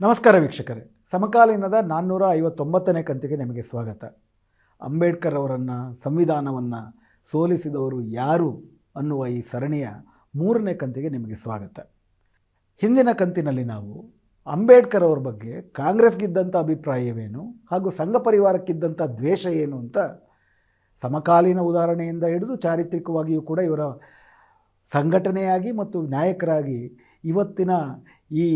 ನಮಸ್ಕಾರ ವೀಕ್ಷಕರೇ. ಸಮಕಾಲೀನದ ನಾನ್ನೂರ ಐವತ್ತೊಂಬತ್ತನೇ ಕಂತಿಗೆ ನಿಮಗೆ ಸ್ವಾಗತ. ಅಂಬೇಡ್ಕರ್ ಅವರನ್ನು, ಸಂವಿಧಾನವನ್ನು ಸೋಲಿಸಿದವರು ಯಾರು ಅನ್ನುವ ಈ ಸರಣಿಯ ಮೂರನೇ ಕಂತಿಗೆ ನಿಮಗೆ ಸ್ವಾಗತ. ಹಿಂದಿನ ಕಂತಿನಲ್ಲಿ ನಾವು ಅಂಬೇಡ್ಕರ್ ಅವರ ಬಗ್ಗೆ ಕಾಂಗ್ರೆಸ್ಗಿದ್ದಂಥ ಅಭಿಪ್ರಾಯವೇನು ಹಾಗೂ ಸಂಘ ಪರಿವಾರಕ್ಕಿದ್ದಂಥ ದ್ವೇಷ ಏನು ಅಂತ ಸಮಕಾಲೀನ ಉದಾಹರಣೆಯಿಂದ ಹಿಡಿದು ಚಾರಿತ್ರಿಕವಾಗಿಯೂ ಕೂಡ ಇವರ ಸಂಘಟನೆಯಾಗಿ ಮತ್ತು ನಾಯಕರಾಗಿ ಇವತ್ತಿನ ಈ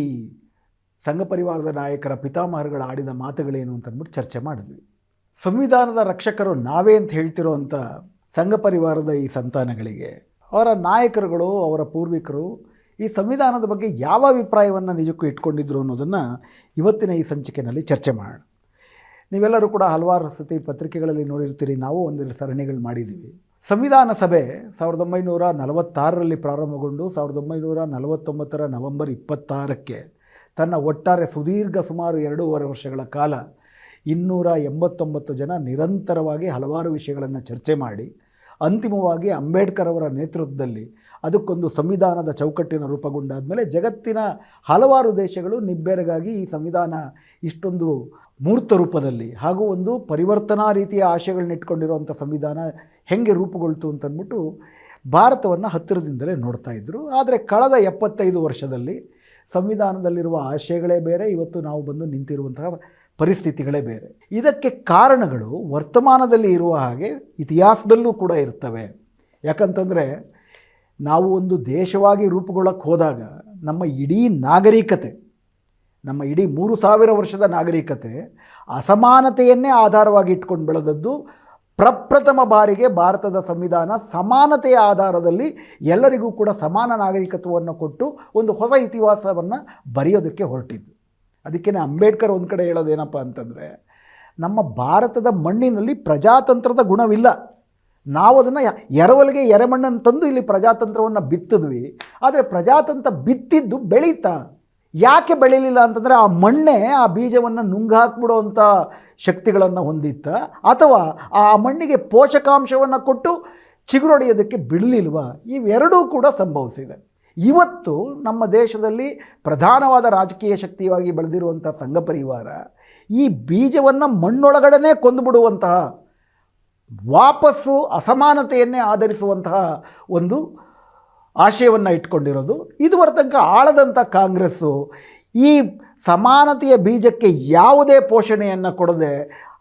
ಸಂಘ ಪರಿವಾರದ ನಾಯಕರ ಪಿತಾಮಹರುಗಳ ಆಡಿದ ಮಾತುಗಳೇನು ಅಂತ ಅಂದ್ಬಿಟ್ಟು ಚರ್ಚೆ ಮಾಡಿದ್ವಿ. ಸಂವಿಧಾನದ ರಕ್ಷಕರು ನಾವೇ ಅಂತ ಹೇಳ್ತಿರೋ ಅಂಥ ಸಂಘ ಪರಿವಾರದ ಈ ಸಂತಾನಗಳಿಗೆ, ಅವರ ನಾಯಕರುಗಳು, ಅವರ ಪೂರ್ವಿಕರು ಈ ಸಂವಿಧಾನದ ಬಗ್ಗೆ ಯಾವ ಅಭಿಪ್ರಾಯವನ್ನು ನಿಜಕ್ಕೂ ಇಟ್ಕೊಂಡಿದ್ರು ಅನ್ನೋದನ್ನು ಇವತ್ತಿನ ಈ ಸಂಚಿಕೆಯಲ್ಲಿ ಚರ್ಚೆ ಮಾಡೋಣ. ನೀವೆಲ್ಲರೂ ಕೂಡ ಹಲವಾರು ಸತಿ ಪತ್ರಿಕೆಗಳಲ್ಲಿ ನೋಡಿರ್ತೀರಿ, ನಾವು ಒಂದೆರಡು ಸರಣಿಗಳು ಮಾಡಿದ್ದೀವಿ. ಸಂವಿಧಾನ ಸಭೆ ಸಾವಿರದ ಒಂಬೈನೂರ ನಲವತ್ತಾರರಲ್ಲಿ ಪ್ರಾರಂಭಗೊಂಡು ಸಾವಿರದ ಒಂಬೈನೂರ ನಲವತ್ತೊಂಬತ್ತರ ನವೆಂಬರ್ ಇಪ್ಪತ್ತಾರಕ್ಕೆ ತನ್ನ ಒಟ್ಟಾರೆ ಸುದೀರ್ಘ ಸುಮಾರು ಎರಡೂವರೆ ವರ್ಷಗಳ ಕಾಲ ಇನ್ನೂರ ಎಂಬತ್ತೊಂಬತ್ತು ಜನ ನಿರಂತರವಾಗಿ ಹಲವಾರು ವಿಷಯಗಳನ್ನು ಚರ್ಚೆ ಮಾಡಿ, ಅಂತಿಮವಾಗಿ ಅಂಬೇಡ್ಕರ್ ಅವರ ನೇತೃತ್ವದಲ್ಲಿ ಅದಕ್ಕೊಂದು ಸಂವಿಧಾನದ ಚೌಕಟ್ಟಿನ ರೂಪಗೊಂಡಾದ ಮೇಲೆ ಜಗತ್ತಿನ ಹಲವಾರು ದೇಶಗಳು ನಿಬ್ಬೆರಗಾಗಿ ಈ ಸಂವಿಧಾನ ಇಷ್ಟೊಂದು ಮೂರ್ತ ರೂಪದಲ್ಲಿ ಹಾಗೂ ಒಂದು ಪರಿವರ್ತನಾ ರೀತಿಯ ಆಶಯಗಳನ್ನ ಇಟ್ಕೊಂಡಿರುವಂಥ ಸಂವಿಧಾನ ಹೆಂಗೆ ರೂಪುಗೊಳ್ತು ಅಂತಂದ್ಬಿಟ್ಟು ಭಾರತವನ್ನು ಹತ್ತಿರದಿಂದಲೇ ನೋಡ್ತಾ ಇದ್ದರು ಆದರೆ ಕಳೆದ ಎಪ್ಪತ್ತೈದು ವರ್ಷದಲ್ಲಿ ಸಂವಿಧಾನದಲ್ಲಿರುವ ಆಶಯಗಳೇ ಬೇರೆ, ಇವತ್ತು ನಾವು ಬಂದು ನಿಂತಿರುವಂತಹ ಪರಿಸ್ಥಿತಿಗಳೇ ಬೇರೆ. ಇದಕ್ಕೆ ಕಾರಣಗಳು ವರ್ತಮಾನದಲ್ಲಿ ಇರುವ ಹಾಗೆ ಇತಿಹಾಸದಲ್ಲೂ ಕೂಡ ಇರ್ತವೆ. ಯಾಕಂತಂದರೆ ನಾವು ಒಂದು ದೇಶವಾಗಿ ರೂಪುಗೊಳ್ಳಕ್ಕೆ ಹೋದಾಗ ನಮ್ಮ ಇಡೀ ನಾಗರಿಕತೆ, ನಮ್ಮ ಇಡೀ ಮೂರು ಸಾವಿರ ವರ್ಷದ ನಾಗರಿಕತೆ ಅಸಮಾನತೆಯನ್ನೇ ಆಧಾರವಾಗಿ ಇಟ್ಕೊಂಡು ಬೆಳೆದದ್ದು ಪ್ರಪ್ರಥಮ ಬಾರಿಗೆ ಭಾರತದ ಸಂವಿಧಾನ ಸಮಾನತೆಯ ಆಧಾರದಲ್ಲಿ ಎಲ್ಲರಿಗೂ ಕೂಡ ಸಮಾನ ನಾಗರಿಕತ್ವವನ್ನು ಕೊಟ್ಟು ಒಂದು ಹೊಸ ಇತಿಹಾಸವನ್ನು ಬರೆಯೋದಕ್ಕೆ ಹೊರಟಿದ್ದು. ಅದಕ್ಕೇ ಅಂಬೇಡ್ಕರ್ ಒಂದು ಕಡೆ ಹೇಳೋದೇನಪ್ಪ ಅಂತಂದರೆ, ನಮ್ಮ ಭಾರತದ ಮಣ್ಣಿನಲ್ಲಿ ಪ್ರಜಾತಂತ್ರದ ಗುಣವಿಲ್ಲ. ನಾವು ಅದನ್ನು ಎರವಲಿಗೆ ಎರೆಮಣ್ಣನ್ನು ತಂದು ಇಲ್ಲಿ ಪ್ರಜಾತಂತ್ರವನ್ನು ಬಿತ್ತಿದ್ವಿ. ಆದರೆ ಪ್ರಜಾತಂತ್ರ ಬಿತ್ತಿದ್ದು ಬೆಳೀತಾ ಯಾಕೆ ಬೆಳೀಲಿಲ್ಲ ಅಂತಂದರೆ ಆ ಮಣ್ಣೆ ಆ ಬೀಜವನ್ನು ನುಂಗಾಕ್ಬಿಡುವಂಥ ಶಕ್ತಿಗಳನ್ನು ಹೊಂದಿತ್ತ. ಅಥವಾ ಆ ಮಣ್ಣಿಗೆ ಪೋಷಕಾಂಶವನ್ನು ಕೊಟ್ಟು ಚಿಗುರೊಡೆಯೋದಕ್ಕೆ ಬಿಡಲಿಲ್ವ? ಇವೆರಡೂ ಕೂಡ ಸಂಭವಿಸಿದೆ. ಇವತ್ತು ನಮ್ಮ ದೇಶದಲ್ಲಿ ಪ್ರಧಾನವಾದ ರಾಜಕೀಯ ಶಕ್ತಿಯಾಗಿ ಬೆಳೆದಿರುವಂಥ ಸಂಘ ಪರಿವಾರ ಈ ಬೀಜವನ್ನು ಮಣ್ಣೊಳಗಡೆ ಕೊಂದುಬಿಡುವಂತಹ ವಾಪಸ್ಸು ಅಸಮಾನತೆಯನ್ನೇ ಆಧರಿಸುವಂತಹ ಒಂದು ಆಶಯವನ್ನು ಇಟ್ಕೊಂಡಿರೋದು. ಇದುವರೆ ತನಕ ಆಳದಂಥ ಕಾಂಗ್ರೆಸ್ಸು ಈ ಸಮಾನತೆಯ ಬೀಜಕ್ಕೆ ಯಾವುದೇ ಪೋಷಣೆಯನ್ನು ಕೊಡದೆ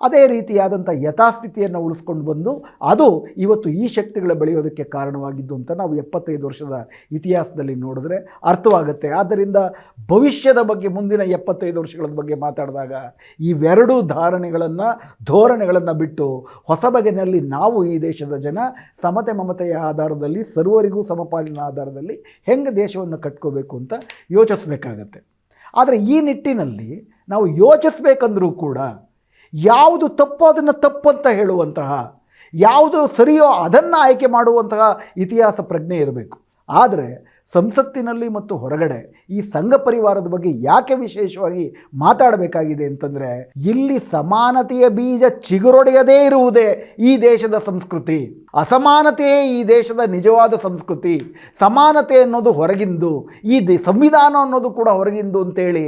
ಅದೇ ರೀತಿಯಾದಂಥ ಯಥಾಸ್ಥಿತಿಯನ್ನು ಉಳಿಸ್ಕೊಂಡು ಬಂದು ಅದು ಇವತ್ತು ಈ ಶಕ್ತಿಗಳ ಬೆಳೆಯೋದಕ್ಕೆ ಕಾರಣವಾಗಿದ್ದು ಅಂತ ನಾವು ಎಪ್ಪತ್ತೈದು ವರ್ಷದ ಇತಿಹಾಸದಲ್ಲಿ ನೋಡಿದ್ರೆ ಅರ್ಥವಾಗುತ್ತೆ. ಆದ್ದರಿಂದ ಭವಿಷ್ಯದ ಬಗ್ಗೆ ಮುಂದಿನ ಎಪ್ಪತ್ತೈದು ವರ್ಷಗಳ ಬಗ್ಗೆ ಮಾತಾಡಿದಾಗ ಇವೆರಡೂ ಧಾರಣೆಗಳನ್ನು, ಧೋರಣೆಗಳನ್ನು ಬಿಟ್ಟು ಹೊಸ ಬಗೆಯಲ್ಲಿ ನಾವು ಈ ದೇಶದ ಜನ ಸಮತೆ ಮಮತೆಯ ಆಧಾರದಲ್ಲಿ, ಸರ್ವರಿಗೂ ಸಮಪಾಲಿನ ಆಧಾರದಲ್ಲಿ ಹೆಂಗೆ ದೇಶವನ್ನು ಕಟ್ಕೋಬೇಕು ಅಂತ ಯೋಚಿಸ್ಬೇಕಾಗತ್ತೆ. ಆದರೆ ಈ ನಿಟ್ಟಿನಲ್ಲಿ ನಾವು ಯೋಚಿಸ್ಬೇಕಂದ್ರೂ ಕೂಡ ಯಾವುದು ತಪ್ಪು ಅದನ್ನು ತಪ್ಪು ಅಂತ ಹೇಳುವಂತಹ, ಯಾವುದು ಸರಿಯೋ ಅದನ್ನು ಆಯ್ಕೆ ಮಾಡುವಂತಹ ಇತಿಹಾಸ ಪ್ರಜ್ಞೆ ಇರಬೇಕು. ಆದರೆ ಸಂಸತ್ತಿನಲ್ಲಿ ಮತ್ತು ಹೊರಗಡೆ ಈ ಸಂಘ ಪರಿವಾರದ ಬಗ್ಗೆ ಯಾಕೆ ವಿಶೇಷವಾಗಿ ಮಾತಾಡಬೇಕಾಗಿದೆ ಅಂತಂದರೆ, ಇಲ್ಲಿ ಸಮಾನತೆಯ ಬೀಜ ಚಿಗುರೊಡೆಯದೇ ಇರುವುದೇ ಈ ದೇಶದ ಸಂಸ್ಕೃತಿ. ಅಸಮಾನತೆಯೇ ಈ ದೇಶದ ನಿಜವಾದ ಸಂಸ್ಕೃತಿ. ಸಮಾನತೆ ಅನ್ನೋದು ಹೊರಗಿಂದು, ಈ ಸಂವಿಧಾನ ಅನ್ನೋದು ಕೂಡ ಹೊರಗಿಂದು ಅಂತೇಳಿ,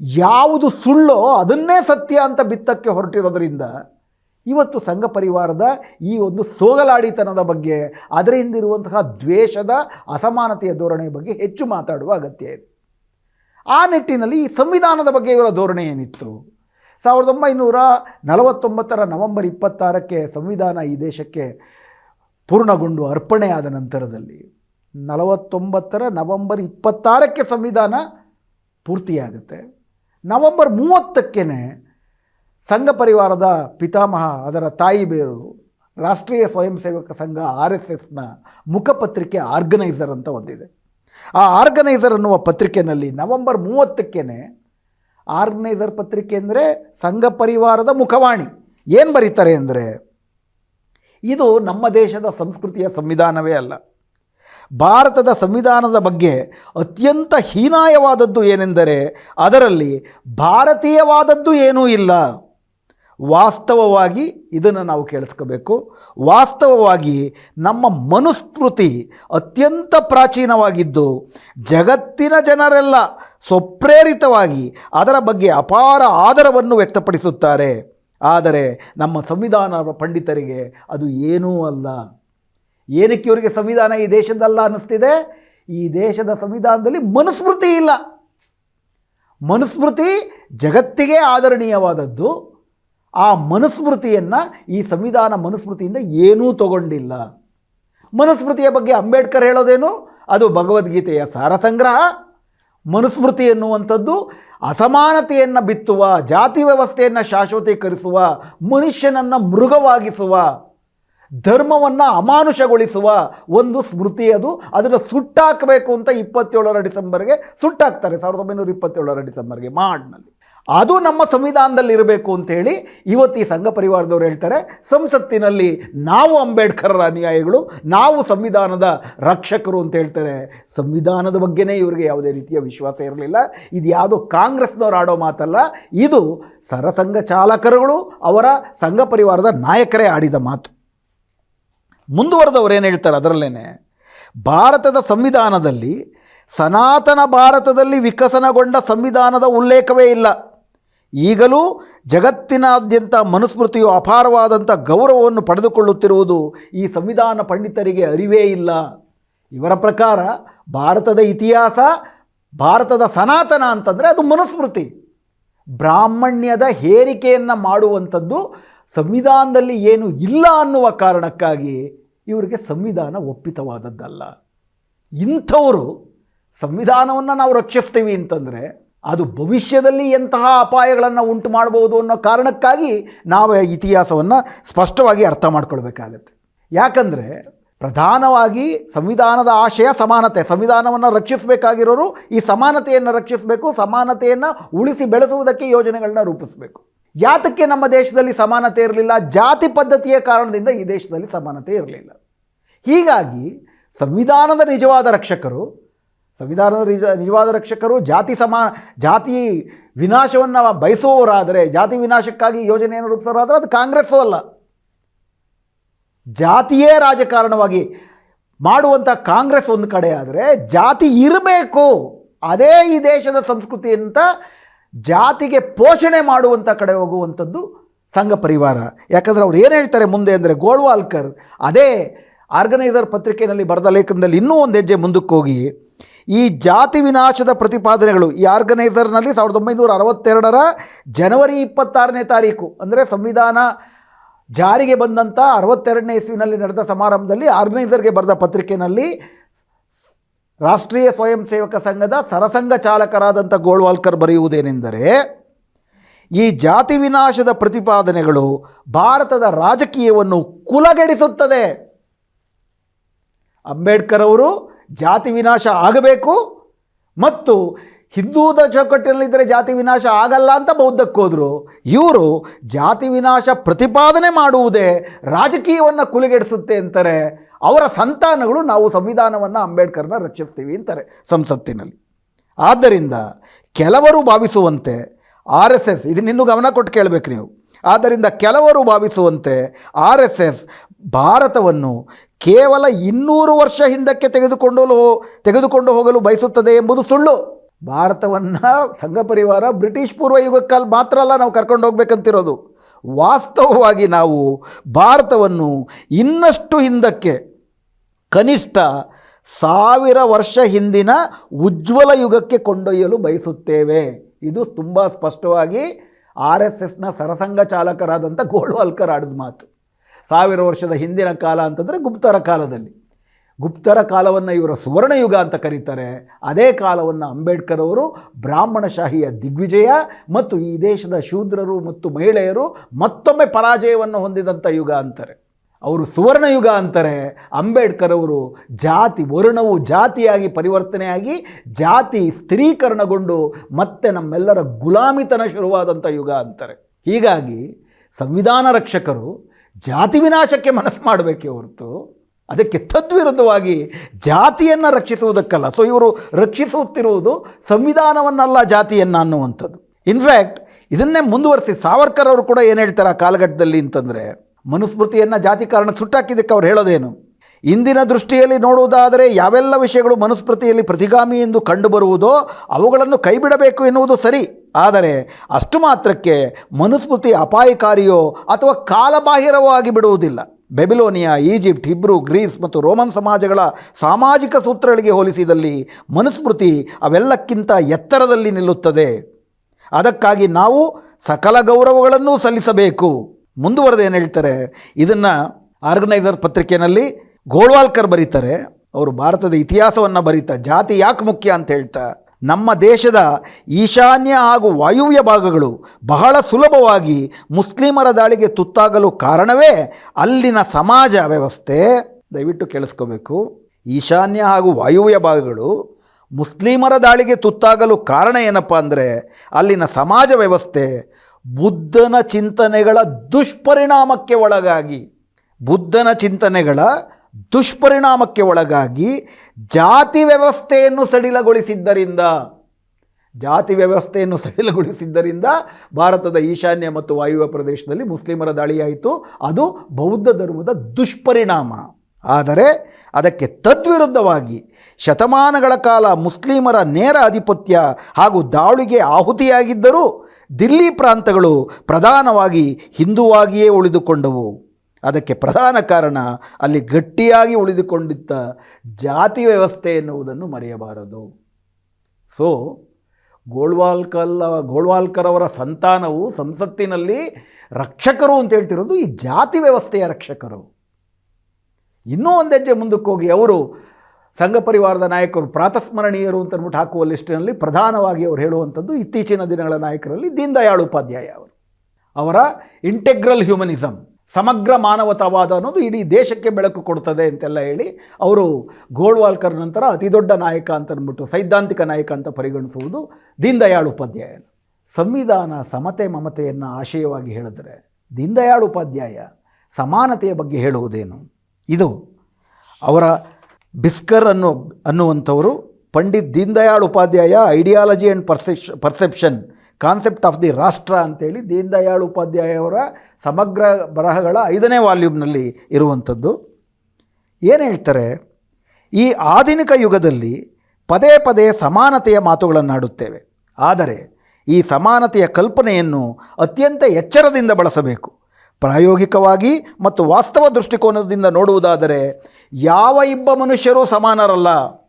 ಯಾವುದು ಸುಳ್ಳೋ ಅದನ್ನೇ ಸತ್ಯ ಅಂತ ಬಿತ್ತಕ್ಕೆ ಹೊರಟಿರೋದ್ರಿಂದ ಇವತ್ತು ಸಂಘ ಪರಿವಾರದ ಈ ಒಂದು ಸೋಗಲಾಡಿತನದ ಬಗ್ಗೆ ಅದರ ಹಿಂದಿರುವಂತಹ ದ್ವೇಷದ, ಅಸಮಾನತೆಯ ಧೋರಣೆಯ ಬಗ್ಗೆ ಹೆಚ್ಚು ಮಾತಾಡುವ ಅಗತ್ಯ ಇದೆ. ಆ ನಿಟ್ಟಿನಲ್ಲಿ ಈ ಸಂವಿಧಾನದ ಬಗ್ಗೆ ಇವರ ಧೋರಣೆ ಏನಿತ್ತು? ಸಾವಿರದ ಒಂಬೈನೂರ ನಲವತ್ತೊಂಬತ್ತರ ನವೆಂಬರ್ ಇಪ್ಪತ್ತಾರಕ್ಕೆ ಸಂವಿಧಾನ ಈ ದೇಶಕ್ಕೆ ಪೂರ್ಣಗೊಂಡು ಅರ್ಪಣೆಯಾದ ನಂತರದಲ್ಲಿ ನಲವತ್ತೊಂಬತ್ತರ ನವೆಂಬರ್ ಇಪ್ಪತ್ತಾರಕ್ಕೆ ಸಂವಿಧಾನ ಪೂರ್ತಿಯಾಗುತ್ತೆ. ನವೆಂಬರ್ ಮೂವತ್ತಕ್ಕೇ ಸಂಘ ಪರಿವಾರದ ಪಿತಾಮಹ, ಅದರ ತಾಯಿ ಬೇರು, ರಾಷ್ಟ್ರೀಯ ಸ್ವಯಂ ಸೇವಕ ಸಂಘ ಆರ್ ಎಸ್ ಎಸ್ನ ಮುಖಪತ್ರಿಕೆ ಆರ್ಗನೈಸರ್ ಅಂತ ಒಂದಿದೆ. ಆ ಆರ್ಗನೈಸರ್ ಅನ್ನುವ ಪತ್ರಿಕೆಯಲ್ಲಿ ನವೆಂಬರ್ ಮೂವತ್ತಕ್ಕೇ ಆರ್ಗನೈಸರ್ ಪತ್ರಿಕೆ ಅಂದರೆ ಸಂಘ ಪರಿವಾರದ ಮುಖವಾಣಿ. ಏನು ಬರೀತಾರೆ ಅಂದರೆ, ಇದು ನಮ್ಮ ದೇಶದ ಸಂಸ್ಕೃತಿಯ ಸಂವಿಧಾನವೇ ಅಲ್ಲ. ಭಾರತದ ಸಂವಿಧಾನದ ಬಗ್ಗೆ ಅತ್ಯಂತ ಹೀನಾಯವಾದದ್ದು ಏನೆಂದರೆ ಅದರಲ್ಲಿ ಭಾರತೀಯವಾದದ್ದು ಏನೂ ಇಲ್ಲ. ವಾಸ್ತವವಾಗಿ ಇದನ್ನು ನಾವು ಕೇಳಿಸ್ಕೋಬೇಕು. ವಾಸ್ತವವಾಗಿ ನಮ್ಮ ಮನುಸ್ಮೃತಿ ಅತ್ಯಂತ ಪ್ರಾಚೀನವಾಗಿದ್ದು, ಜಗತ್ತಿನ ಜನರೆಲ್ಲ ಸ್ವಪ್ರೇರಿತವಾಗಿ ಅದರ ಬಗ್ಗೆ ಅಪಾರ ಆದರವನ್ನು ವ್ಯಕ್ತಪಡಿಸುತ್ತಾರೆ. ಆದರೆ ನಮ್ಮ ಸಂವಿಧಾನ ಪಂಡಿತರಿಗೆ ಅದು ಏನೂ ಅಲ್ಲ. ಏನಕ್ಕೆ ಇವರಿಗೆ ಸಂವಿಧಾನ ಈ ದೇಶದಲ್ಲ ಅನ್ನಿಸ್ತಿದೆ? ಈ ದೇಶದ ಸಂವಿಧಾನದಲ್ಲಿ ಮನುಸ್ಮೃತಿ ಇಲ್ಲ. ಮನುಸ್ಮೃತಿ ಜಗತ್ತಿಗೆ ಆದರಣೀಯವಾದದ್ದು. ಆ ಮನುಸ್ಮೃತಿಯನ್ನು, ಈ ಸಂವಿಧಾನ ಮನುಸ್ಮೃತಿಯಿಂದ ಏನೂ ತಗೊಂಡಿಲ್ಲ. ಮನುಸ್ಮೃತಿಯ ಬಗ್ಗೆ ಅಂಬೇಡ್ಕರ್ ಹೇಳೋದೇನು? ಅದು ಭಗವದ್ಗೀತೆಯ ಸಾರಸಂಗ್ರಹ. ಮನುಸ್ಮೃತಿ ಎನ್ನುವಂಥದ್ದು ಅಸಮಾನತೆಯನ್ನು ಬಿತ್ತುವ, ಜಾತಿ ವ್ಯವಸ್ಥೆಯನ್ನು ಶಾಶ್ವತೀಕರಿಸುವ, ಮನುಷ್ಯನನ್ನು ಮೃಗವಾಗಿಸುವ, ಧರ್ಮವನ್ನು ಅಮಾನುಷಗೊಳಿಸುವ ಒಂದು ಸ್ಮೃತಿ ಅದು. ಅದನ್ನು ಸುಟ್ಟಾಕಬೇಕು ಅಂತ ಇಪ್ಪತ್ತೇಳರ ಡಿಸೆಂಬರ್ಗೆ ಸುಟ್ಟಾಕ್ತಾರೆ, ಸಾವಿರದ ಒಂಬೈನೂರ ಇಪ್ಪತ್ತೇಳರ ಡಿಸೆಂಬರ್ಗೆ, ಮಾಡ್ನಲ್ಲಿ. ಅದು ನಮ್ಮ ಸಂವಿಧಾನದಲ್ಲಿ ಇರಬೇಕು ಅಂತೇಳಿ ಇವತ್ತು ಈ ಸಂಘ ಪರಿವಾರದವರು ಹೇಳ್ತಾರೆ. ಸಂಸತ್ತಿನಲ್ಲಿ ನಾವು ಅಂಬೇಡ್ಕರರ ಅನುಯಾಯಿಗಳು, ನಾವು ಸಂವಿಧಾನದ ರಕ್ಷಕರು ಅಂತ ಹೇಳ್ತಾರೆ. ಸಂವಿಧಾನದ ಬಗ್ಗೆನೇ ಇವರಿಗೆ ಯಾವುದೇ ರೀತಿಯ ವಿಶ್ವಾಸ ಇರಲಿಲ್ಲ. ಇದು ಯಾವುದು ಕಾಂಗ್ರೆಸ್ನವ್ರು ಆಡೋ ಮಾತಲ್ಲ. ಇದು ಸರಸಂಘ ಚಾಲಕರುಗಳು ಅವರ ಸಂಘ ಪರಿವಾರದ ನಾಯಕರೇ ಆಡಿದ ಮಾತು. ಮುಂದುವರೆದವ್ರು ಏನು ಹೇಳ್ತಾರೆ ಅದರಲ್ಲೇ ಭಾರತದ ಸಂವಿಧಾನದಲ್ಲಿ ಸನಾತನ ಭಾರತದಲ್ಲಿ ವಿಕಸನಗೊಂಡ ಸಂವಿಧಾನದ ಉಲ್ಲೇಖವೇ ಇಲ್ಲ. ಈಗಲೂ ಜಗತ್ತಿನಾದ್ಯಂತ ಮನುಸ್ಮೃತಿಯು ಅಪಾರವಾದಂಥ ಗೌರವವನ್ನು ಪಡೆದುಕೊಳ್ಳುತ್ತಿರುವುದು ಈ ಸಂವಿಧಾನ ಪಂಡಿತರಿಗೆ ಅರಿವೇ ಇಲ್ಲ. ಇವರ ಪ್ರಕಾರ ಭಾರತದ ಇತಿಹಾಸ, ಭಾರತದ ಸನಾತನ ಅಂತಂದರೆ ಅದು ಮನುಸ್ಮೃತಿ. ಬ್ರಾಹ್ಮಣ್ಯದ ಹೇರಿಕೆಯನ್ನು ಮಾಡುವಂಥದ್ದು ಸಂವಿಧಾನದಲ್ಲಿ ಏನು ಇಲ್ಲ ಅನ್ನುವ ಕಾರಣಕ್ಕಾಗಿ ಇವರಿಗೆ ಸಂವಿಧಾನ ಒಪ್ಪಿತವಾದದ್ದಲ್ಲ. ಇಂಥವರು ಸಂವಿಧಾನವನ್ನು ನಾವು ರಕ್ಷಿಸ್ತೀವಿ ಅಂತಂದರೆ ಅದು ಭವಿಷ್ಯದಲ್ಲಿ ಎಂತಹ ಅಪಾಯಗಳನ್ನು ಉಂಟು ಮಾಡ್ಬೋದು ಅನ್ನೋ ಕಾರಣಕ್ಕಾಗಿ ನಾವು ಇತಿಹಾಸವನ್ನು ಸ್ಪಷ್ಟವಾಗಿ ಅರ್ಥ ಮಾಡ್ಕೊಳ್ಬೇಕಾಗತ್ತೆ. ಯಾಕಂದರೆ ಪ್ರಧಾನವಾಗಿ ಸಂವಿಧಾನದ ಆಶಯ ಸಮಾನತೆ, ಸಂವಿಧಾನವನ್ನು ರಕ್ಷಿಸಬೇಕಾಗಿರೋರು ಈ ಸಮಾನತೆಯನ್ನು ರಕ್ಷಿಸಬೇಕು, ಸಮಾನತೆಯನ್ನು ಉಳಿಸಿ ಬೆಳೆಸುವುದಕ್ಕೆ ಯೋಜನೆಗಳನ್ನ ರೂಪಿಸಬೇಕು. ಯಾತಕ್ಕೆ ನಮ್ಮ ದೇಶದಲ್ಲಿ ಸಮಾನತೆ ಇರಲಿಲ್ಲ? ಜಾತಿ ಪದ್ಧತಿಯ ಕಾರಣದಿಂದ ಈ ದೇಶದಲ್ಲಿ ಸಮಾನತೆ ಇರಲಿಲ್ಲ. ಹೀಗಾಗಿ ಸಂವಿಧಾನದ ನಿಜವಾದ ರಕ್ಷಕರು ಸಂವಿಧಾನದ ನಿಜ, ನಿಜವಾದ ರಕ್ಷಕರು ಜಾತಿ ಸಮಾ, ಜಾತಿ ವಿನಾಶವನ್ನು ಬಯಸುವವರಾದರೆ, ಜಾತಿ ವಿನಾಶಕ್ಕಾಗಿ ಯೋಜನೆಯನ್ನು ರೂಪಿಸೋರಾದರೆ ಅದು ಕಾಂಗ್ರೆಸ್ಸು ಅಲ್ಲ ಜಾತಿಯೇ ರಾಜಕಾರಣವಾಗಿ ಮಾಡುವಂಥ ಕಾಂಗ್ರೆಸ್ ಒಂದು ಕಡೆ ಆದರೆ ಜಾತಿ ಇರಬೇಕು. ಅದೇ ಈ ದೇಶದ ಸಂಸ್ಕೃತಿ ಅಂತ ಜಾತಿಗೆ ಪೋಷಣೆ ಮಾಡುವಂಥ ಕಡೆ ಹೋಗುವಂಥದ್ದು ಸಂಘ ಪರಿವಾರ. ಯಾಕಂದರೆ ಅವ್ರು ಏನು ಹೇಳ್ತಾರೆ ಮುಂದೆ ಅಂದರೆ ಗೋಳ್ವಾಲ್ಕರ್ ಅದೇ ಆರ್ಗನೈಸರ್ ಪತ್ರಿಕೆಯಲ್ಲಿ ಬರೆದ ಲೇಖನದಲ್ಲಿ ಇನ್ನೂ ಒಂದು ಹೆಜ್ಜೆ ಮುಂದಕ್ಕೆ ಹೋಗಿ ಈ ಜಾತಿ ವಿನಾಶದ ಪ್ರತಿಪಾದನೆಗಳು ಈ ಆರ್ಗನೈಸರ್ನಲ್ಲಿ ಸಾವಿರದ ಒಂಬೈನೂರ ಅರವತ್ತೆರಡರ ಜನವರಿ ಇಪ್ಪತ್ತಾರನೇ ತಾರೀಕು, ಅಂದರೆ ಸಂವಿಧಾನ ಜಾರಿಗೆ ಬಂದಂಥ ಅರವತ್ತೆರಡನೇ ಇಸ್ವಿನಲ್ಲಿ ನಡೆದ ಸಮಾರಂಭದಲ್ಲಿ ಆರ್ಗನೈಸರ್ಗೆ ಬರೆದ ಪತ್ರಿಕೆಯಲ್ಲಿ ರಾಷ್ಟ್ರೀಯ ಸ್ವಯಂ ಸೇವಕ ಸಂಘದ ಸರಸಂಘ ಚಾಲಕರಾದಂಥ ಗೋಳ್ವಾಲ್ಕರ್ ಬರೆಯುವುದೇನೆಂದರೆ, ಈ ಜಾತಿ ವಿನಾಶದ ಪ್ರತಿಪಾದನೆಗಳು ಭಾರತದ ರಾಜಕೀಯವನ್ನು ಕುಲಗೆಡಿಸುತ್ತದೆ. ಅಂಬೇಡ್ಕರ್ ಅವರು ಜಾತಿ ವಿನಾಶ ಆಗಬೇಕು ಮತ್ತು ಹಿಂದೂದ ಚೌಕಟ್ಟಿನಲ್ಲಿದ್ದರೆ ಜಾತಿ ವಿನಾಶ ಆಗಲ್ಲ ಅಂತ ಬೌದ್ಧಕ್ಕೆ ಹೋದರು, ಇವರು ಜಾತಿ ವಿನಾಶ ಪ್ರತಿಪಾದನೆ ಮಾಡುವುದೇ ರಾಜಕೀಯವನ್ನು ಕುಲಿಗೆಡಿಸುತ್ತೆ ಅಂತಾರೆ, ಅವರ ಸಂತಾನಗಳು ನಾವು ಸಂವಿಧಾನವನ್ನು ಅಂಬೇಡ್ಕರ್ನ ರಕ್ಷಿಸ್ತೀವಿ ಅಂತಾರೆ ಸಂಸತ್ತಿನಲ್ಲಿ. ಆದ್ದರಿಂದ ಕೆಲವರು ಭಾವಿಸುವಂತೆ ಆರ್ ಎಸ್ ಎಸ್ ಇದನ್ನಿನ್ನೂ ಗಮನ ಕೊಟ್ಟು ಕೇಳಬೇಕು ನೀವು, ಆದ್ದರಿಂದ ಕೆಲವರು ಭಾವಿಸುವಂತೆ ಆರ್ ಎಸ್ ಎಸ್ ಭಾರತವನ್ನು ಕೇವಲ ಇನ್ನೂರು ವರ್ಷ ಹಿಂದಕ್ಕೆ ತೆಗೆದುಕೊಂಡು ತೆಗೆದುಕೊಂಡು ಹೋಗಲು ಬಯಸುತ್ತದೆ ಎಂಬುದು ಸುಳ್ಳು. ಭಾರತವನ್ನು ಸಂಘ ಪರಿವಾರ ಬ್ರಿಟಿಷ್ ಪೂರ್ವ ಯುಗಕ್ಕಲ್ಲಿ ಮಾತ್ರ ಅಲ್ಲ ನಾವು ಕರ್ಕೊಂಡು ಹೋಗ್ಬೇಕಂತಿರೋದು. ವಾಸ್ತವವಾಗಿ ನಾವು ಭಾರತವನ್ನು ಇನ್ನಷ್ಟು ಹಿಂದಕ್ಕೆ, ಕನಿಷ್ಠ ಸಾವಿರ ವರ್ಷ ಹಿಂದಿನ ಉಜ್ವಲ ಯುಗಕ್ಕೆ ಕೊಂಡೊಯ್ಯಲು ಬಯಸುತ್ತೇವೆ. ಇದು ತುಂಬ ಸ್ಪಷ್ಟವಾಗಿ ಆರ್ ಎಸ್ ಎಸ್ನ ಸರಸಂಘ ಚಾಲಕರಾದಂಥ ಗೋಳ್ವಾಲ್ಕರ್ ಆಡಿದ ಮಾತು. ಸಾವಿರ ವರ್ಷದ ಹಿಂದಿನ ಕಾಲ ಅಂತಂದರೆ ಗುಪ್ತರ ಕಾಲದಲ್ಲಿ. ಗುಪ್ತರ ಕಾಲವನ್ನು ಇವರ ಸುವರ್ಣಯುಗ ಅಂತ ಕರೀತಾರೆ. ಅದೇ ಕಾಲವನ್ನು ಅಂಬೇಡ್ಕರ್ ಅವರು ಬ್ರಾಹ್ಮಣಶಾಹಿಯ ದಿಗ್ವಿಜಯ ಮತ್ತು ಈ ದೇಶದ ಶೂದ್ರರು ಮತ್ತು ಮಹಿಳೆಯರು ಮತ್ತೊಮ್ಮೆ ಪರಾಜಯವನ್ನು ಹೊಂದಿದಂಥ ಯುಗ ಅಂತಾರೆ. ಅವರು ಸುವರ್ಣಯುಗ ಅಂತಾರೆ. ಅಂಬೇಡ್ಕರ್ ಅವರು ಜಾತಿ ವರ್ಣವು ಜಾತಿಯಾಗಿ ಪರಿವರ್ತನೆಯಾಗಿ ಜಾತಿ ಸ್ಥಿರೀಕರಣಗೊಂಡು ಮತ್ತೆ ನಮ್ಮೆಲ್ಲರ ಗುಲಾಮಿತನ ಶುರುವಾದಂಥ ಯುಗ ಅಂತಾರೆ. ಹೀಗಾಗಿ ಸಂವಿಧಾನ ರಕ್ಷಕರು ಜಾತಿ ವಿನಾಶಕ್ಕೆ ಮನಸ್ಸು ಮಾಡಬೇಕೇ ಹೊರತು ಅದಕ್ಕೆ ತದ್ವಿರುದ್ಧವಾಗಿ ಜಾತಿಯನ್ನು ರಕ್ಷಿಸುವುದಕ್ಕಲ್ಲ. ಸೊ ಇವರು ರಕ್ಷಿಸುತ್ತಿರುವುದು ಸಂವಿಧಾನವನ್ನಲ್ಲ ಜಾತಿಯನ್ನು ಅನ್ನುವಂಥದ್ದು. ಇನ್ಫ್ಯಾಕ್ಟ್ ಇದನ್ನೇ ಮುಂದುವರಿಸಿ ಸಾವರ್ಕರ್ ಅವರು ಕೂಡ ಏನು ಹೇಳ್ತಾರೆ ಆ ಕಾಲಘಟ್ಟದಲ್ಲಿ ಅಂತಂದರೆ ಮನುಸ್ಮೃತಿಯನ್ನು ಜಾತಿ ಕಾರಣಕ್ಕೆ ಸುಟ್ಟಾಕಿದ್ದಕ್ಕೆ ಅವ್ರು ಹೇಳೋದೇನು? ಇಂದಿನ ದೃಷ್ಟಿಯಲ್ಲಿ ನೋಡುವುದಾದರೆ ಯಾವೆಲ್ಲ ವಿಷಯಗಳು ಮನುಸ್ಮೃತಿಯಲ್ಲಿ ಪ್ರತಿಗಾಮಿ ಎಂದು ಕಂಡುಬರುವುದೋ ಅವುಗಳನ್ನು ಕೈಬಿಡಬೇಕು ಎನ್ನುವುದು ಸರಿ. ಆದರೆ ಅಷ್ಟು ಮಾತ್ರಕ್ಕೆ ಮನುಸ್ಮೃತಿ ಅಪಾಯಕಾರಿಯೋ ಅಥವಾ ಕಾಲಬಾಹಿರವೋ ಆಗಿ ಬಿಡುವುದಿಲ್ಲ ಬೆಬಿಲೋನಿಯಾ, ಈಜಿಪ್ಟ್, ಹಿಬ್ರು, ಗ್ರೀಸ್ ಮತ್ತು ರೋಮನ್ ಸಮಾಜಗಳ ಸಾಮಾಜಿಕ ಸೂತ್ರಗಳಿಗೆ ಹೋಲಿಸಿದಲ್ಲಿ ಮನುಸ್ಮೃತಿ ಅವೆಲ್ಲಕ್ಕಿಂತ ಎತ್ತರದಲ್ಲಿ ನಿಲ್ಲುತ್ತದೆ. ಅದಕ್ಕಾಗಿ ನಾವು ಸಕಲ ಗೌರವಗಳನ್ನೂ ಸಲ್ಲಿಸಬೇಕು. ಮುಂದುವರೆದು ಏನು ಹೇಳ್ತಾರೆ? ಇದನ್ನು ಆರ್ಗನೈಸರ್ ಪತ್ರಿಕೆಯಲ್ಲಿ ಗೋಳ್ವಾಲ್ಕರ್ ಬರೀತಾರೆ, ಅವರು ಭಾರತದ ಇತಿಹಾಸವನ್ನು ಬರೀತಾ, ಜಾತಿ ಯಾಕೆ ಮುಖ್ಯ ಅಂತ ಹೇಳ್ತಾ, ನಮ್ಮ ದೇಶದ ಈಶಾನ್ಯ ಹಾಗೂ ವಾಯುವ್ಯ ಭಾಗಗಳು ಬಹಳ ಸುಲಭವಾಗಿ ಮುಸ್ಲಿಮರ ದಾಳಿಗೆ ತುತ್ತಾಗಲು ಕಾರಣವೇ ಅಲ್ಲಿನ ಸಮಾಜ ವ್ಯವಸ್ಥೆ. ದಯವಿಟ್ಟು ಕೇಳಿಸ್ಕೋಬೇಕು. ಈಶಾನ್ಯ ಹಾಗೂ ವಾಯುವ್ಯ ಭಾಗಗಳು ಮುಸ್ಲಿಮರ ದಾಳಿಗೆ ತುತ್ತಾಗಲು ಕಾರಣ ಏನಪ್ಪ ಅಂದರೆ ಅಲ್ಲಿನ ಸಮಾಜ ವ್ಯವಸ್ಥೆ ಬುದ್ಧನ ಚಿಂತನೆಗಳ ದುಷ್ಪರಿಣಾಮಕ್ಕೆ ಒಳಗಾಗಿ, ಬುದ್ಧನ ಚಿಂತನೆಗಳ ದುಷ್ಪರಿಣಾಮಕ್ಕೆ ಒಳಗಾಗಿ ಜಾತಿ ವ್ಯವಸ್ಥೆಯನ್ನು ಸಡಿಲಗೊಳಿಸಿದ್ದರಿಂದ, ಜಾತಿ ವ್ಯವಸ್ಥೆಯನ್ನು ಸಡಿಲಗೊಳಿಸಿದ್ದರಿಂದ ಭಾರತದ ಈಶಾನ್ಯ ಮತ್ತು ವಾಯುವ್ಯ ಪ್ರದೇಶದಲ್ಲಿ ಮುಸ್ಲಿಮರ ದಾಳಿಯಾಯಿತು. ಅದು ಬೌದ್ಧ ಧರ್ಮದ ದುಷ್ಪರಿಣಾಮ. ಆದರೆ ಅದಕ್ಕೆ ತದ್ವಿರುದ್ಧವಾಗಿ ಶತಮಾನಗಳ ಕಾಲ ಮುಸ್ಲಿಮರ ನೇರ ಆಧಿಪತ್ಯ ಹಾಗೂ ದಾಳಿಗೆ ಆಹುತಿಯಾಗಿದ್ದರೂ ದಿಲ್ಲಿ ಪ್ರಾಂತಗಳು ಪ್ರಧಾನವಾಗಿ ಹಿಂದುವಾಗಿಯೇ ಉಳಿದುಕೊಂಡವು. ಅದಕ್ಕೆ ಪ್ರಧಾನ ಕಾರಣ ಅಲ್ಲಿ ಗಟ್ಟಿಯಾಗಿ ಉಳಿದುಕೊಂಡಿದ್ದ ಜಾತಿ ವ್ಯವಸ್ಥೆ ಎನ್ನುವುದನ್ನು ಮರೆಯಬಾರದು. ಸೊ ಗೋಳ್ವಾಲ್ಕಲ್ ಗೋಳ್ವಾಲ್ಕರ್ ಅವರ ಸಂತಾನವು ಸಂಸತ್ತಿನಲ್ಲಿ ರಕ್ಷಕರು ಅಂತ ಹೇಳ್ತಿರೋದು ಈ ಜಾತಿ ವ್ಯವಸ್ಥೆಯ ರಕ್ಷಕರು. ಇನ್ನೂ ಒಂದು ಹೆಜ್ಜೆ ಮುಂದಕ್ಕೆ ಹೋಗಿ ಅವರು ಸಂಘ ಪರಿವಾರದ ನಾಯಕರು, ಪ್ರಾತಸ್ಮರಣೀಯರು ಅಂತ ಹಾಕುವ ಲಿಸ್ಟಿನಲ್ಲಿ ಪ್ರಧಾನವಾಗಿ ಅವರು ಹೇಳುವಂಥದ್ದು ಇತ್ತೀಚಿನ ದಿನಗಳ ನಾಯಕರಲ್ಲಿ ದೀನ್ ದಯಾಳ್ ಉಪಾಧ್ಯಾಯ ಅವರು. ಅವರ ಇಂಟೆಗ್ರಲ್ ಹ್ಯೂಮನಿಸಮ್ ಸಮಗ್ರ ಮಾನವತಾವಾದ ಅನ್ನೋದು ಇಡೀ ದೇಶಕ್ಕೆ ಬೆಳಕು ಕೊಡ್ತದೆ ಅಂತೆಲ್ಲ ಹೇಳಿ ಅವರು ಗೋಳ್ವಾಲ್ಕರ್ ನಂತರ ಅತಿ ದೊಡ್ಡ ನಾಯಕ ಅಂತ ಅಂದ್ಬಿಟ್ಟು ಸೈದ್ಧಾಂತಿಕ ನಾಯಕ ಅಂತ ಪರಿಗಣಿಸುವುದು ದೀನ್ ದಯಾಳ್ ಉಪಾಧ್ಯಾಯ ಸಂವಿಧಾನ ಸಮತೆ ಮಮತೆಯನ್ನು ಆಶಯವಾಗಿ ಹೇಳಿದ್ರೆ ದೀನ್ ದಯಾಳ್ ಉಪಾಧ್ಯಾಯ ಸಮಾನತೆಯ ಬಗ್ಗೆ ಹೇಳುವುದೇನು? ಇದು ಅವರ ಬಿಸ್ಕರ್ ಅನ್ನೋ ಅನ್ನುವಂಥವರು Pandit Deen Dayal Upadhyaya ideology and percep perception concept of the rashtra ಅಂತೇಳಿ ದೀನ್ ದಯಾಳ್ ಉಪಾಧ್ಯಾಯವರ ಸಮಗ್ರ ಬರಹಗಳ ಐದನೇ ವಾಲ್ಯೂಮ್ನಲ್ಲಿ ಇರುವಂಥದ್ದು. ಏನು ಹೇಳ್ತಾರೆ? ಈ ಆಧುನಿಕ ಯುಗದಲ್ಲಿ ಪದೇ ಪದೇ ಸಮಾನತೆಯ ಮಾತುಗಳನ್ನಾಡುತ್ತೇವೆ. ಆದರೆ ಈ ಸಮಾನತೆಯ ಕಲ್ಪನೆಯನ್ನು ಅತ್ಯಂತ ಎಚ್ಚರದಿಂದ ಬಳಸಬೇಕು. ಪ್ರಾಯೋಗಿಕವಾಗಿ ಮತ್ತು ವಾಸ್ತವ ದೃಷ್ಟಿಕೋನದಿಂದ ನೋಡುವುದಾದರೆ ಯಾವ ಇಬ್ಬ ಮನುಷ್ಯರೂ ಸಮಾನರಲ್ಲ?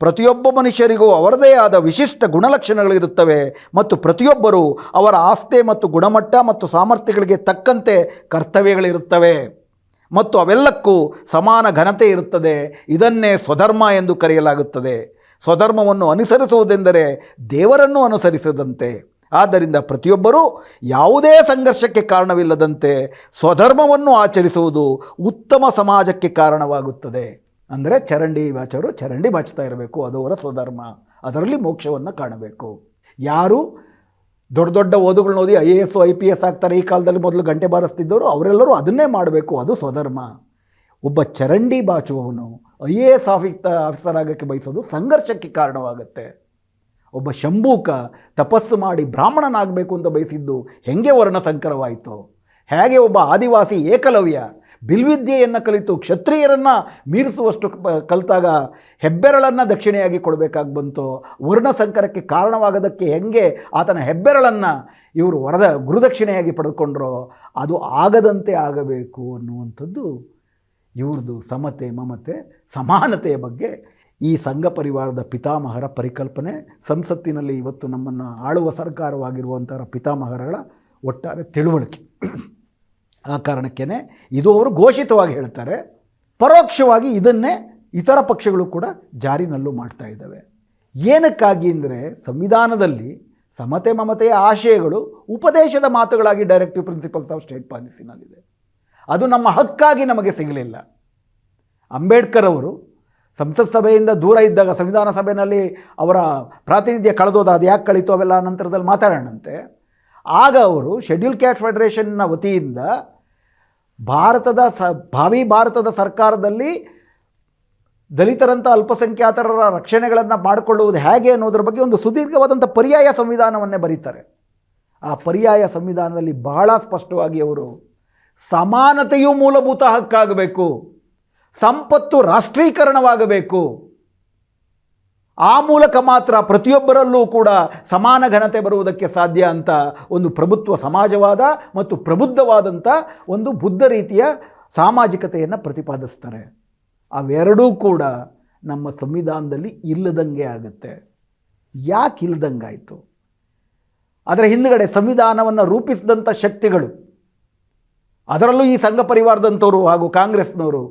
ಪ್ರತಿಯೊಬ್ಬ ಮನುಷ್ಯರಿಗೂ ಅವರದೇ ಆದ ವಿಶಿಷ್ಟ ಗುಣಲಕ್ಷಣಗಳಿರುತ್ತವೆ ಮತ್ತು ಪ್ರತಿಯೊಬ್ಬರೂ ಅವರ ಆಸ್ತಿ ಮತ್ತು ಗುಣಮಟ್ಟ ಮತ್ತು ಸಾಮರ್ಥ್ಯಗಳಿಗೆ ತಕ್ಕಂತೆ ಕರ್ತವ್ಯಗಳಿರುತ್ತವೆ. ಮತ್ತು ಅವೆಲ್ಲಕ್ಕೂ ಸಮಾನ ಘನತೆ ಇರುತ್ತದೆ. ಇದನ್ನೇ ಸ್ವಧರ್ಮ ಎಂದು ಕರೆಯಲಾಗುತ್ತದೆ. ಸ್ವಧರ್ಮವನ್ನು ಅನುಸರಿಸುವುದೆಂದರೆ ದೇವರನ್ನು ಅನುಸರಿಸದಂತೆ. ಆದ್ದರಿಂದ ಪ್ರತಿಯೊಬ್ಬರೂ ಯಾವುದೇ ಸಂಘರ್ಷಕ್ಕೆ ಕಾರಣವಿಲ್ಲದಂತೆ ಸ್ವಧರ್ಮವನ್ನು ಆಚರಿಸುವುದು ಉತ್ತಮ ಸಮಾಜಕ್ಕೆ ಕಾರಣವಾಗುತ್ತದೆ. ಅಂದರೆ ಚರಂಡಿ ಬಾಚೋರು ಚರಂಡಿ ಬಾಚ್ತಾ ಇರಬೇಕು, ಅದು ಅವರ ಸ್ವಧರ್ಮ. ಅದರಲ್ಲಿ ಮೋಕ್ಷವನ್ನು ಕಾಣಬೇಕು. ಯಾರು ದೊಡ್ಡ ದೊಡ್ಡ ಓದುಗಳನ್ನ ಓದಿ I A S, I P S ಆಗ್ತಾರೆ, ಈ ಕಾಲದಲ್ಲಿ ಮೊದಲು ಗಂಟೆ ಬಾರಿಸ್ತಿದ್ದವರು, ಅವರೆಲ್ಲರೂ ಅದನ್ನೇ ಮಾಡಬೇಕು, ಅದು ಸ್ವಧರ್ಮ. ಒಬ್ಬ ಚರಂಡಿ ಬಾಚುವವನು I A S office officer ಆಗೋಕ್ಕೆ ಬಯಸೋದು ಸಂಘರ್ಷಕ್ಕೆ ಕಾರಣವಾಗುತ್ತೆ. ಒಬ್ಬ ಶಂಭೂಕ ತಪಸ್ಸು ಮಾಡಿ ಬ್ರಾಹ್ಮಣನಾಗಬೇಕು ಅಂತ ಬಯಸಿದ್ದು ಹೆಂಗೆ ವರ್ಣ ಸಂಕರವಾಯಿತು ಹೇಗೆ ಒಬ್ಬ ಆದಿವಾಸಿ ಏಕಲವ್ಯ ಬಿಲ್ವಿದ್ಯೆಯನ್ನು ಕಲಿತು ಕ್ಷತ್ರಿಯರನ್ನು ಮೀರಿಸುವಷ್ಟು ಕಲಿತಾಗ ಹೆಬ್ಬೆರಳನ್ನು ದಕ್ಷಿಣೆಯಾಗಿ ಕೊಡಬೇಕಾಗಿ ಬಂತು. ವರ್ಣಸಂಕರಕ್ಕೆ ಕಾರಣವಾಗೋದಕ್ಕೆ ಹೆಂಗೆ ಆತನ ಹೆಬ್ಬೆರಳನ್ನು ಇವರು ವರದ ಗುರುದಕ್ಷಿಣೆಯಾಗಿ ಪಡೆದುಕೊಂಡ್ರೋ ಅದು ಆಗದಂತೆ ಆಗಬೇಕು ಅನ್ನುವಂಥದ್ದು ಇವ್ರದ್ದು ಸಮತೆ, ಮಮತೆ, ಸಮಾನತೆಯ ಬಗ್ಗೆ ಈ ಸಂಘ ಪರಿವಾರದ ಪಿತಾಮಹರ ಪರಿಕಲ್ಪನೆ, ಸಂಸತ್ತಿನಲ್ಲಿ ಇವತ್ತು ನಮ್ಮನ್ನು ಆಳುವ ಸರ್ಕಾರವಾಗಿರುವಂಥ ಪಿತಾಮಹರಗಳ ಒಟ್ಟಾರೆ ತಿಳುವಳಿಕೆ. ಆ ಕಾರಣಕ್ಕೇ ಇದು ಅವರು ಘೋಷಿತವಾಗಿ ಹೇಳ್ತಾರೆ. ಪರೋಕ್ಷವಾಗಿ ಇದನ್ನೇ ಇತರ ಪಕ್ಷಗಳು ಕೂಡ ಜಾರಿನಲ್ಲೂ ಮಾಡ್ತಾ ಇದ್ದಾವೆ. ಏನಕ್ಕಾಗಿ ಅಂದರೆ ಸಂವಿಧಾನದಲ್ಲಿ ಸಮತೆ ಮಮತೆಯ ಆಶಯಗಳು ಉಪದೇಶದ ಮಾತುಗಳಾಗಿ ಡೈರೆಕ್ಟಿವ್ ಪ್ರಿನ್ಸಿಪಲ್ಸ್ ಆಫ್ ಸ್ಟೇಟ್ ಪಾಲಿಸಿನಲ್ಲಿದೆ ಅದು ನಮ್ಮ ಹಕ್ಕಾಗಿ ನಮಗೆ ಸಿಗಲಿಲ್ಲ. ಅಂಬೇಡ್ಕರ್ ಅವರು ಸಂಸತ್ ಸಭೆಯಿಂದ ದೂರ ಇದ್ದಾಗ ಸಂವಿಧಾನ ಸಭೆಯಲ್ಲಿ ಅವರ ಪ್ರಾತಿನಿಧ್ಯ ಕಳೆದೋದ, ಅದು ಯಾಕೆ ಕಳೀತು ಅವೆಲ್ಲ ನಂತರದಲ್ಲಿ ಮಾತಾಡೋಣಂತೆ. ಆಗ ಅವರು ಶೆಡ್ಯೂಲ್ ಕ್ಯಾಟ್ ಫೆಡರೇಷನ್ನ ವತಿಯಿಂದ ಭಾರತದ ಸ, ಭಾವಿ ಭಾರತದ ಸರ್ಕಾರದಲ್ಲಿ ದಲಿತರಂಥ ಅಲ್ಪಸಂಖ್ಯಾತರ ರಕ್ಷಣೆಗಳನ್ನು ಮಾಡಿಕೊಳ್ಳುವುದು ಹೇಗೆ ಅನ್ನೋದ್ರ ಬಗ್ಗೆ ಒಂದು ಸುದೀರ್ಘವಾದಂಥ ಪರ್ಯಾಯ ಸಂವಿಧಾನವನ್ನೇ ಬರೀತಾರೆ. ಆ ಪರ್ಯಾಯ ಸಂವಿಧಾನದಲ್ಲಿ ಬಹಳ ಸ್ಪಷ್ಟವಾಗಿ ಅವರು ಸಮಾನತೆಯು ಮೂಲಭೂತ ಹಕ್ಕಾಗಬೇಕು, ಸಂಪತ್ತು ರಾಷ್ಟ್ರೀಕರಣವಾಗಬೇಕು ಆ ಮೂಲಕ ಮಾತ್ರ ಪ್ರತಿಯೊಬ್ಬರಲ್ಲೂ ಕೂಡ ಸಮಾನ ಘನತೆ ಬರುವುದಕ್ಕೆ ಸಾಧ್ಯ ಅಂತ ಒಂದು ಪ್ರಭುತ್ವ ಸಮಾಜವಾದ ಮತ್ತು ಪ್ರಬುದ್ಧವಾದಂಥ ಒಂದು ಬುದ್ಧ ರೀತಿಯ ಸಾಮಾಜಿಕತೆಯನ್ನು ಪ್ರತಿಪಾದಿಸ್ತಾರೆ. ಅವೆರಡೂ ಕೂಡ ನಮ್ಮ ಸಂವಿಧಾನದಲ್ಲಿ ಇಲ್ಲದಂಗೆ ಆಗುತ್ತೆ. ಯಾಕೆ ಇಲ್ಲದಂಗಾಯಿತು ಅದರ ಹಿಂದುಗಡೆ ಸಂವಿಧಾನವನ್ನು ರೂಪಿಸಿದಂಥ ಶಕ್ತಿಗಳು, ಅದರಲ್ಲೂ ಈ ಸಂಘ ಪರಿವಾರದಂಥವರು ಹಾಗೂ ಕಾಂಗ್ರೆಸ್ನವರು,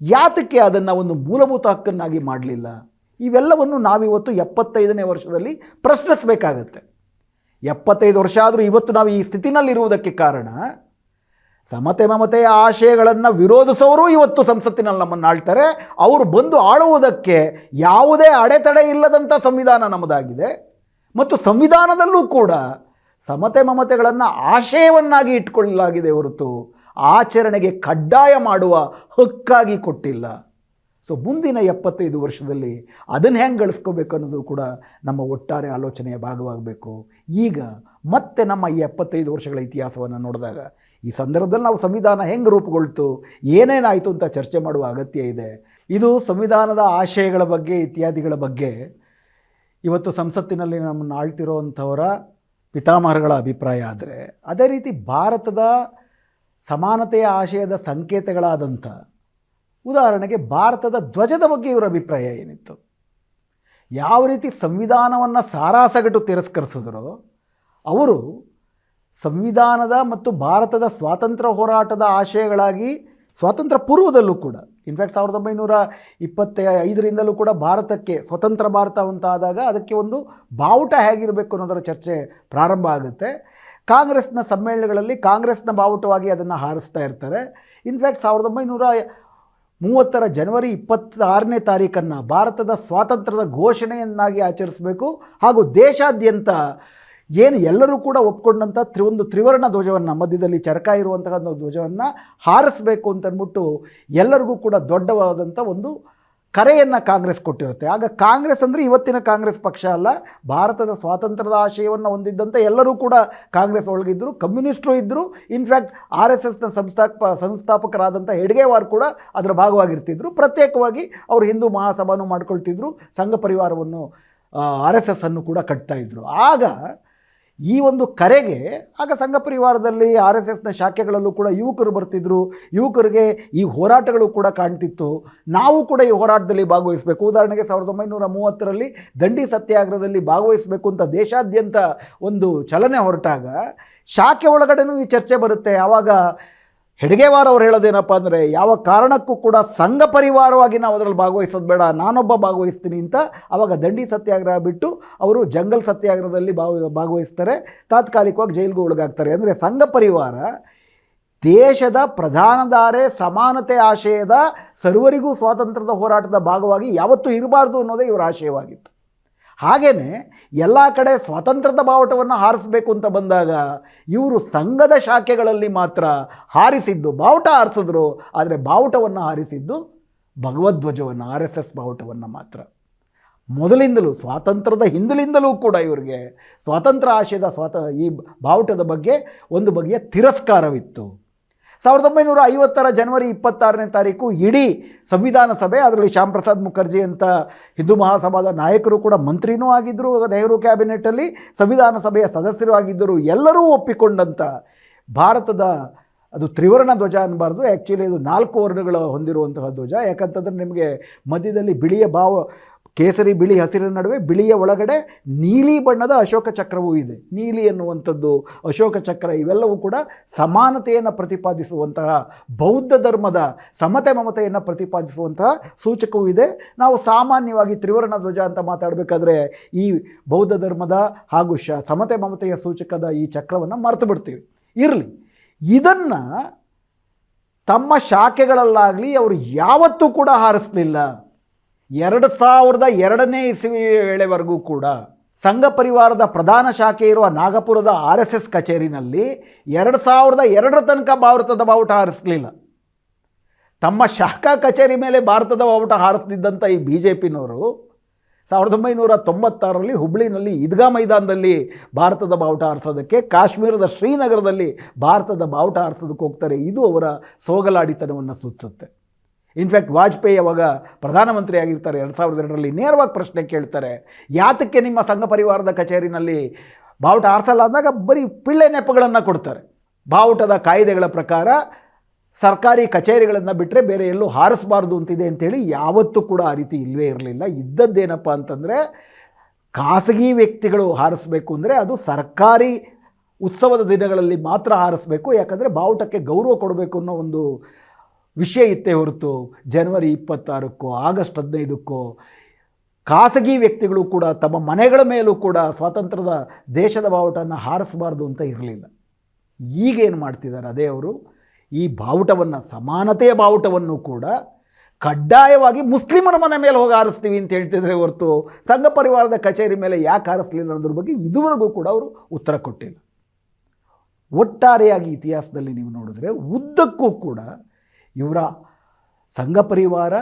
ಯಾತಕ್ಕೆ ಅದನ್ನು ಒಂದು ಮೂಲಭೂತ ಹಕ್ಕನ್ನಾಗಿ ಮಾಡಲಿಲ್ಲ? ಇವೆಲ್ಲವನ್ನು ನಾವಿವತ್ತು ಎಪ್ಪತ್ತೈದನೇ ವರ್ಷದಲ್ಲಿ ಪ್ರಶ್ನಿಸಬೇಕಾಗತ್ತೆ. ಎಪ್ಪತ್ತೈದು ವರ್ಷ ಆದರೂ ಇವತ್ತು ನಾವು ಈ ಸ್ಥಿತಿನಲ್ಲಿರುವುದಕ್ಕೆ ಕಾರಣ, ಸಮತೆ ಮಮತೆಯ ಆಶಯಗಳನ್ನು ವಿರೋಧಿಸೋರು ಇವತ್ತು ಸಂಸತ್ತಿನಲ್ಲಿ ನಮ್ಮನ್ನು ಆಳ್ತಾರೆ. ಅವರು ಬಂದು ಆಳುವುದಕ್ಕೆ ಯಾವುದೇ ಅಡೆತಡೆ ಇಲ್ಲದಂಥ ಸಂವಿಧಾನ ನಮ್ಮದಾಗಿದೆ. ಮತ್ತು ಸಂವಿಧಾನದಲ್ಲೂ ಕೂಡ ಸಮತೆ ಮಮತೆಗಳನ್ನು ಆಶಯವನ್ನಾಗಿ ಇಟ್ಕೊಳ್ಳಲಾಗಿದೆ ಹೊರತು ಆಚರಣೆಗೆ ಕಡ್ಡಾಯ ಮಾಡುವ ಹಕ್ಕಾಗಿ ಕೊಟ್ಟಿಲ್ಲ. ಸೊ ಮುಂದಿನ ಎಪ್ಪತ್ತೈದು ವರ್ಷದಲ್ಲಿ ಅದನ್ನು ಹೆಂಗೆ ಗಳಿಸ್ಕೋಬೇಕು ಅನ್ನೋದು ಕೂಡ ನಮ್ಮ ಒಟ್ಟಾರೆ ಆಲೋಚನೆಯ ಭಾಗವಾಗಬೇಕು. ಈಗ ಮತ್ತೆ ನಮ್ಮ ಈ ಎಪ್ಪತ್ತೈದು ವರ್ಷಗಳ ಇತಿಹಾಸವನ್ನು ನೋಡಿದಾಗ ಈ ಸಂದರ್ಭದಲ್ಲಿ ನಾವು ಸಂವಿಧಾನ ಹೆಂಗೆ ರೂಪುಗೊಳ್ತು, ಏನೇನಾಯಿತು ಅಂತ ಚರ್ಚೆ ಮಾಡುವ ಅಗತ್ಯ ಇದೆ. ಇದು ಸಂವಿಧಾನದ ಆಶಯಗಳ ಬಗ್ಗೆ, ಇತ್ಯಾದಿಗಳ ಬಗ್ಗೆ ಇವತ್ತು ಸಂಸತ್ತಿನಲ್ಲಿ ನಮ್ಮನ್ನು ಆಳ್ತಿರೋವಂಥವರ ಪಿತಾಮಹರುಗಳ ಅಭಿಪ್ರಾಯ ಆದರೆ, ಅದೇ ರೀತಿ ಭಾರತದ ಸಮಾನತೆಯ ಆಶಯದ ಸಂಕೇತಗಳಾದಂಥ ಉದಾಹರಣೆಗೆ ಭಾರತದ ಧ್ವಜದ ಬಗ್ಗೆ ಇವರ ಅಭಿಪ್ರಾಯ ಏನಿತ್ತು? ಯಾವ ರೀತಿ ಸಂವಿಧಾನವನ್ನು ಸಾರಾಸಗಟು ತಿರಸ್ಕರಿಸಿದ್ರೋ, ಅವರು ಸಂವಿಧಾನದ ಮತ್ತು ಭಾರತದ ಸ್ವಾತಂತ್ರ್ಯ ಹೋರಾಟದ ಆಶಯಗಳಾಗಿ ಸ್ವಾತಂತ್ರ್ಯ ಪೂರ್ವದಲ್ಲೂ ಕೂಡ ಇನ್ಫ್ಯಾಕ್ಟ್ ಸಾವಿರದ ಒಂಬೈನೂರ ಇಪ್ಪತ್ತ ಐದರಿಂದಲೂ ಕೂಡ ಭಾರತಕ್ಕೆ ಸ್ವತಂತ್ರ ಭಾರತ ಅಂತ ಆದಾಗ ಅದಕ್ಕೆ ಒಂದು ಬಾವುಟ ಹೇಗಿರಬೇಕು ಅನ್ನೋದರ ಚರ್ಚೆ ಪ್ರಾರಂಭ ಆಗುತ್ತೆ. ಕಾಂಗ್ರೆಸ್ನ ಸಮ್ಮೇಳನಗಳಲ್ಲಿ ಕಾಂಗ್ರೆಸ್ನ ಬಾವುಟವಾಗಿ ಅದನ್ನು ಹಾರಿಸ್ತಾ ಇರ್ತಾರೆ. ಇನ್ಫ್ಯಾಕ್ಟ್ ಸಾವಿರದ ಒಂಬೈನೂರ ಮೂವತ್ತರ ಜನವರಿ ಇಪ್ಪತ್ತಾರನೇ ತಾರೀಕನ್ನು ಭಾರತದ ಸ್ವಾತಂತ್ರ್ಯದ ಘೋಷಣೆಯನ್ನಾಗಿ ಆಚರಿಸಬೇಕು ಹಾಗೂ ದೇಶಾದ್ಯಂತ ಏನು ಎಲ್ಲರೂ ಕೂಡ ಒಪ್ಕೊಂಡಂಥ ತ್ರಿ ಒಂದು ತ್ರಿವರ್ಣ ಧ್ವಜವನ್ನು, ಮಧ್ಯದಲ್ಲಿ ಚರಕ ಇರುವಂತಹ ಧ್ವಜವನ್ನು ಹಾರಿಸಬೇಕು ಅಂತಂದ್ಬಿಟ್ಟು ಎಲ್ಲರಿಗೂ ಕೂಡ ದೊಡ್ಡವಾದಂಥ ಒಂದು ಕರೆಯನ್ನು ಕಾಂಗ್ರೆಸ್ ಕೊಟ್ಟಿರುತ್ತೆ. ಆಗ ಕಾಂಗ್ರೆಸ್ ಅಂದರೆ ಇವತ್ತಿನ ಕಾಂಗ್ರೆಸ್ ಪಕ್ಷ ಅಲ್ಲ, ಭಾರತದ ಸ್ವಾತಂತ್ರ್ಯದ ಆಶಯವನ್ನು ಹೊಂದಿದ್ದಂಥ ಎಲ್ಲರೂ ಕೂಡ ಕಾಂಗ್ರೆಸ್ ಒಳಗಿದ್ದರು ಕಮ್ಯುನಿಸ್ಟರು ಇದ್ದರು ಇನ್ಫ್ಯಾಕ್ಟ್ ಆರ್ ಎಸ್ ಎಸ್ನ ಸಂಸ್ಥಾಪ ಸಂಸ್ಥಾಪಕರಾದಂಥ ಕೂಡ ಅದರ ಭಾಗವಾಗಿರ್ತಿದ್ರು. ಪ್ರತ್ಯೇಕವಾಗಿ ಅವರು ಹಿಂದೂ ಮಹಾಸಭಾನು ಮಾಡ್ಕೊಳ್ತಿದ್ರು, ಸಂಘ ಪರಿವಾರವನ್ನು ಆರ್ ಎಸ್ ಎಸ್ ಅನ್ನು ಕೂಡ ಕಟ್ತಾ ಇದ್ದರು ಆಗ ಈ ಒಂದು ಕರೆಗೆ ಆಗ ಸಂಘ ಪರಿವಾರದಲ್ಲಿ ಆರ್ ಎಸ್ ಎಸ್ನ ಶಾಖೆಗಳಲ್ಲೂ ಕೂಡ ಯುವಕರು ಬರ್ತಿದ್ರು. ಯುವಕರಿಗೆ ಈ ಹೋರಾಟಗಳು ಕೂಡ ಕಾಣ್ತಿತ್ತು. ನಾವು ಕೂಡ ಈ ಹೋರಾಟದಲ್ಲಿ ಭಾಗವಹಿಸಬೇಕು. ಉದಾಹರಣೆಗೆ ಸಾವಿರದ ಒಂಬೈನೂರ ಮೂವತ್ತರಲ್ಲಿ ದಂಡಿ ಸತ್ಯಾಗ್ರಹದಲ್ಲಿ ಭಾಗವಹಿಸಬೇಕು ಅಂತ ದೇಶಾದ್ಯಂತ ಒಂದು ಚಲನೆ ಹೊರಟಾಗ ಶಾಖೆ ಒಳಗಡೆನೂ ಈ ಚರ್ಚೆ ಬರುತ್ತೆ. ಆವಾಗ ಹೆಡ್ಗೇವಾರ್ ಅವ್ರು ಹೇಳೋದೇನಪ್ಪ ಅಂದರೆ, ಯಾವ ಕಾರಣಕ್ಕೂ ಕೂಡ ಸಂಘ ಪರಿವಾರವಾಗಿ ನಾವು ಅದರಲ್ಲಿ ಭಾಗವಹಿಸೋದು ಬೇಡ, ನಾನೊಬ್ಬ ಭಾಗವಹಿಸ್ತೀನಿ ಅಂತ ಆವಾಗ ದಂಡಿ ಸತ್ಯಾಗ್ರಹ ಬಿಟ್ಟು ಅವರು ಜಂಗಲ್ ಸತ್ಯಾಗ್ರಹದಲ್ಲಿ ಭಾವ, ಭಾಗವಹಿಸ್ತಾರೆ, ತಾತ್ಕಾಲಿಕವಾಗಿ ಜೈಲಿಗೆ ಒಳಗಾಗ್ತಾರೆ. ಅಂದರೆ ಸಂಘ ಪರಿವಾರ ದೇಶದ ಪ್ರಧಾನಧಾರೆ, ಸಮಾನತೆ ಆಶಯದ ಸರ್ವರಿಗೂ ಸ್ವಾತಂತ್ರ್ಯದ ಹೋರಾಟದ ಭಾಗವಾಗಿ ಯಾವತ್ತೂ ಇರಬಾರ್ದು ಅನ್ನೋದೇ ಇವರ ಆಶಯವಾಗಿತ್ತು. ಹಾಗೆಯೇ ಎಲ್ಲ ಕಡೆ ಸ್ವಾತಂತ್ರ್ಯದ ಬಾವುಟವನ್ನು ಹಾರಿಸಬೇಕು ಅಂತ ಬಂದಾಗ ಇವರು ಸಂಘದ ಶಾಖೆಗಳಲ್ಲಿ ಮಾತ್ರ ಹಾರಿಸಿದ್ದು, ಬಾವುಟ ಹಾರಿಸಿದ್ರು, ಆದರೆ ಬಾವುಟವನ್ನು ಹಾರಿಸಿದ್ದು ಭಗವದ್ವಜವನ್ನು ಆರ್ ಎಸ್ ಎಸ್ ಬಾವುಟವನ್ನು ಮಾತ್ರ. ಮೊದಲಿಂದಲೂ, ಸ್ವಾತಂತ್ರ್ಯದ ಹಿಂದಲಿಂದಲೂ ಕೂಡ ಇವರಿಗೆ ಸ್ವಾತಂತ್ರ್ಯ ಆಶಯದ ಸ್ವಾತ, ಈ ಬಾವುಟದ ಬಗ್ಗೆ, ಒಂದು ಬಗೆಯ ತಿರಸ್ಕಾರವಿತ್ತು. ಸಾವಿರದ ಒಂಬೈನೂರ ಐವತ್ತರ ಜನವರಿ ಇಪ್ಪತ್ತಾರನೇ ತಾರೀಕು ಇಡೀ ಸಂವಿಧಾನ ಸಭೆ, ಅದರಲ್ಲಿ ಶ್ಯಾಮ್ ಪ್ರಸಾದ್ ಮುಖರ್ಜಿ ಅಂತ ಹಿಂದೂ ಮಹಾಸಭಾದ ನಾಯಕರು ಕೂಡ ಮಂತ್ರಿನೂ ಆಗಿದ್ದರು ನೆಹರು ಕ್ಯಾಬಿನೆಟಲ್ಲಿ ಸಂವಿಧಾನ ಸಭೆಯ ಸದಸ್ಯರು ಆಗಿದ್ದರು, ಎಲ್ಲರೂ ಒಪ್ಪಿಕೊಂಡಂಥ ಭಾರತದ ಅದು ತ್ರಿವರ್ಣ ಧ್ವಜ ಅನ್ನಬಾರ್ದು ಆ್ಯಕ್ಚುಲಿ ಅದು ನಾಲ್ಕು ವರ್ಣಗಳು ಹೊಂದಿರುವಂತಹ ಧ್ವಜ. ಯಾಕಂತಂದರೆ ನಿಮಗೆ ಮಧ್ಯದಲ್ಲಿ ಬಿಳಿಯ ಭಾವ ಕೇಸರಿ ಬಿಳಿ ಹಸಿರಿನ ನಡುವೆ ಬಿಳಿಯ ಒಳಗಡೆ ನೀಲಿ ಬಣ್ಣದ ಅಶೋಕ ಚಕ್ರವೂ ಇದೆ. ನೀಲಿ ಎನ್ನುವಂಥದ್ದು ಅಶೋಕ ಚಕ್ರ ಇವೆಲ್ಲವೂ ಕೂಡ ಸಮಾನತೆಯನ್ನು ಪ್ರತಿಪಾದಿಸುವಂತಹ, ಬೌದ್ಧ ಧರ್ಮದ ಸಮತೆ ಮಮತೆಯನ್ನು ಪ್ರತಿಪಾದಿಸುವಂತಹ ಸೂಚಕವೂ ಇದೆ. ನಾವು ಸಾಮಾನ್ಯವಾಗಿ ತ್ರಿವರ್ಣ ಧ್ವಜ ಅಂತ ಮಾತಾಡಬೇಕಾದ್ರೆ ಈ ಬೌದ್ಧ ಧರ್ಮದ ಹಾಗೂ ಶ ಸಮತೆ ಮಮತೆಯ ಸೂಚಕದ ಈ ಚಕ್ರವನ್ನು ಮರೆತು ಬಿಡ್ತೀವಿ. ಇರಲಿ. ಇದನ್ನು ತಮ್ಮ ಶಾಖೆಗಳಲ್ಲಾಗಲಿ ಅವರು ಯಾವತ್ತೂ ಕೂಡ ಹಾರಿಸಲಿಲ್ಲ. ಎರಡು ಸಾವಿರದ ಎರಡನೇ ಇಸವಿ ವೇಳೆವರೆಗೂ ಕೂಡ ಸಂಘ ಪರಿವಾರದ ಪ್ರಧಾನ ಶಾಖೆ ಇರುವ ನಾಗಪುರದ ಆರ್ ಎಸ್ ಎಸ್ ಕಚೇರಿನಲ್ಲಿ ಎರಡು ಸಾವಿರದ ಎರಡರ ತನಕ ಭಾರತದ ಬಾವುಟ ಹಾರಿಸಲಿಲ್ಲ. ತಮ್ಮ ಶಾಖಾ ಕಚೇರಿ ಮೇಲೆ ಭಾರತದ ಬಾವುಟ ಹಾರಿಸ್ತಿದ್ದಂಥ ಈ ಬಿ ಜೆ ಪಿನವರು ಸಾವಿರದ ಒಂಬೈನೂರ ತೊಂಬತ್ತಾರರಲ್ಲಿ ಹುಬ್ಳಿನಲ್ಲಿ ಈದ್ಗಾ ಮೈದಾನದಲ್ಲಿ ಭಾರತದ ಬಾವುಟ ಹಾರಿಸೋದಕ್ಕೆ, ಕಾಶ್ಮೀರದ ಶ್ರೀನಗರದಲ್ಲಿ ಭಾರತದ ಬಾವುಟ ಹಾರಿಸೋದಕ್ಕೆ ಹೋಗ್ತಾರೆ. ಇದು ಅವರ ಸೋಗಲಾಡಿತನವನ್ನು ಸೂಚಿಸುತ್ತೆ. ಇನ್ಫ್ಯಾಕ್ಟ್ ವಾಜಪೇಯಿ ಅವಾಗ ಪ್ರಧಾನಮಂತ್ರಿ ಆಗಿರ್ತಾರೆ ಎರಡು ಸಾವಿರದ ಎರಡರಲ್ಲಿ ನೇರವಾಗಿ ಪ್ರಶ್ನೆ ಕೇಳ್ತಾರೆ, ಯಾತಕ್ಕೆ ನಿಮ್ಮ ಸಂಘ ಪರಿವಾರದ ಕಚೇರಿನಲ್ಲಿ ಬಾವುಟ ಆರಿಸಲ್ಲ ಅಂದಾಗ ಬರೀ ಪಿಳ್ಳೆ ನೆಪಗಳನ್ನು ಕೊಡ್ತಾರೆ. ಬಾವುಟದ ಕಾಯ್ದೆಗಳ ಪ್ರಕಾರ ಸರ್ಕಾರಿ ಕಚೇರಿಗಳನ್ನು ಬಿಟ್ಟರೆ ಬೇರೆ ಎಲ್ಲೂ ಹಾರಿಸಬಾರ್ದು ಅಂತಿದೆ ಅಂಥೇಳಿ ಯಾವತ್ತೂ ಕೂಡ ಆ ರೀತಿ ಇಲ್ಲವೇ ಇರಲಿಲ್ಲ. ಇದ್ದದ್ದೇನಪ್ಪ ಅಂತಂದರೆ, ಖಾಸಗಿ ವ್ಯಕ್ತಿಗಳು ಹಾರಿಸಬೇಕು ಅಂದರೆ ಅದು ಸರ್ಕಾರಿ ಉತ್ಸವದ ದಿನಗಳಲ್ಲಿ ಮಾತ್ರ ಹಾರಿಸ್ಬೇಕು. ಯಾಕಂದರೆ ಬಾವುಟಕ್ಕೆ ಗೌರವ ಕೊಡಬೇಕು ಅನ್ನೋ ಒಂದು ವಿಷಯ ಇತ್ತೇ ಹೊರತು ಜನವರಿ ಇಪ್ಪತ್ತಾರಕ್ಕೋ, ಆಗಸ್ಟ್ ಹದಿನೈದಕ್ಕೋ, ಖಾಸಗಿ ವ್ಯಕ್ತಿಗಳು ಕೂಡ ತಮ್ಮ ಮನೆಗಳ ಮೇಲೂ ಕೂಡ ಸ್ವಾತಂತ್ರ್ಯದ ದೇಶದ ಬಾವುಟನ ಹಾರಿಸಬಾರ್ದು ಅಂತ ಇರಲಿಲ್ಲ. ಈಗೇನು ಮಾಡ್ತಿದ್ದಾರೆ ಅದೇ ಅವರು, ಈ ಬಾವುಟವನ್ನು, ಸಮಾನತೆಯ ಬಾವುಟವನ್ನು ಕೂಡ ಕಡ್ಡಾಯವಾಗಿ ಮುಸ್ಲಿಮರ ಮನೆ ಮೇಲೆ ಹೋಗಿ ಹಾರಿಸ್ತೀವಿ ಅಂತ ಹೇಳ್ತಿದ್ರೆ ಹೊರತು ಸಂಘ ಪರಿವಾರದ ಕಚೇರಿ ಮೇಲೆ ಯಾಕೆ ಹಾರಿಸ್ಲಿಲ್ಲ ಅನ್ನೋದ್ರ ಬಗ್ಗೆ ಇದುವರೆಗೂ ಕೂಡ ಅವರು ಉತ್ತರ ಕೊಟ್ಟಿಲ್ಲ. ಒಟ್ಟಾರೆಯಾಗಿ ಇತಿಹಾಸದಲ್ಲಿ ನೀವು ನೋಡಿದ್ರೆ ಉದ್ದಕ್ಕೂ ಕೂಡ ಇವರ ಸಂಘ ಪರಿವಾರ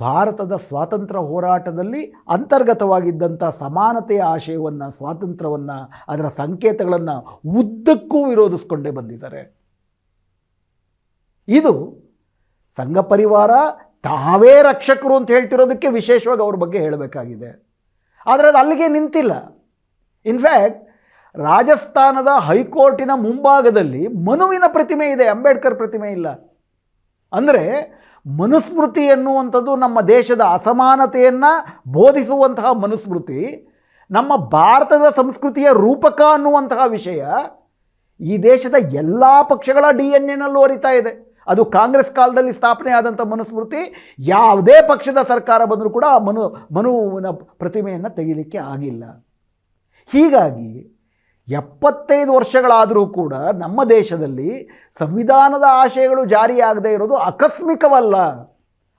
ಭಾರತದ ಸ್ವಾತಂತ್ರ್ಯ ಹೋರಾಟದಲ್ಲಿ ಅಂತರ್ಗತವಾಗಿದ್ದಂಥ ಸಮಾನತೆಯ ಆಶಯವನ್ನು, ಸ್ವಾತಂತ್ರ್ಯವನ್ನು, ಅದರ ಸಂಕೇತಗಳನ್ನು ಉದ್ದಕ್ಕೂ ವಿರೋಧಿಸ್ಕೊಂಡೇ ಬಂದಿದ್ದಾರೆ. ಇದು ಸಂಘ ಪರಿವಾರ ತಾವೇ ರಕ್ಷಕರು ಅಂತ ಹೇಳ್ತಿರೋದಕ್ಕೆ ವಿಶೇಷವಾಗಿ ಅವ್ರ ಬಗ್ಗೆ ಹೇಳಬೇಕಾಗಿದೆ. ಆದರೆ ಅದು ಅಲ್ಲಿಗೆ ನಿಂತಿಲ್ಲ. ಇನ್ಫ್ಯಾಕ್ಟ್ ರಾಜಸ್ಥಾನದ ಹೈಕೋರ್ಟಿನ ಮುಂಭಾಗದಲ್ಲಿ ಮನುವಿನ ಪ್ರತಿಮೆ ಇದೆ, ಅಂಬೇಡ್ಕರ್ ಪ್ರತಿಮೆ ಇಲ್ಲ. ಅಂದರೆ ಮನುಸ್ಮೃತಿ ಎನ್ನುವಂಥದ್ದು ನಮ್ಮ ದೇಶದ ಅಸಮಾನತೆಯನ್ನು ಬೋಧಿಸುವಂತಹ ಮನುಸ್ಮೃತಿ, ನಮ್ಮ ಭಾರತದ ಸಂಸ್ಕೃತಿಯ ರೂಪಕ ಅನ್ನುವಂತಹ ವಿಷಯ ಈ ದೇಶದ ಎಲ್ಲ ಪಕ್ಷಗಳ ಡಿ ಎನ್ ಎನಲ್ಲೂ ಅರಿತಾ ಇದೆ. ಅದು ಕಾಂಗ್ರೆಸ್ ಕಾಲದಲ್ಲಿ ಸ್ಥಾಪನೆ ಆದಂಥ ಮನುಸ್ಮೃತಿ, ಯಾವುದೇ ಪಕ್ಷದ ಸರ್ಕಾರ ಬಂದರೂ ಕೂಡ ಮನು ಮನುವಿನ ಪ್ರತಿಮೆಯನ್ನು ತೆಗಿಲಿಕ್ಕೆ ಆಗಿಲ್ಲ. ಹೀಗಾಗಿ ಎಪ್ಪತ್ತೈದು ವರ್ಷಗಳಾದರೂ ಕೂಡ ನಮ್ಮ ದೇಶದಲ್ಲಿ ಸಂವಿಧಾನದ ಆಶಯಗಳು ಜಾರಿಯಾಗದೇ ಇರೋದು ಆಕಸ್ಮಿಕವಲ್ಲ.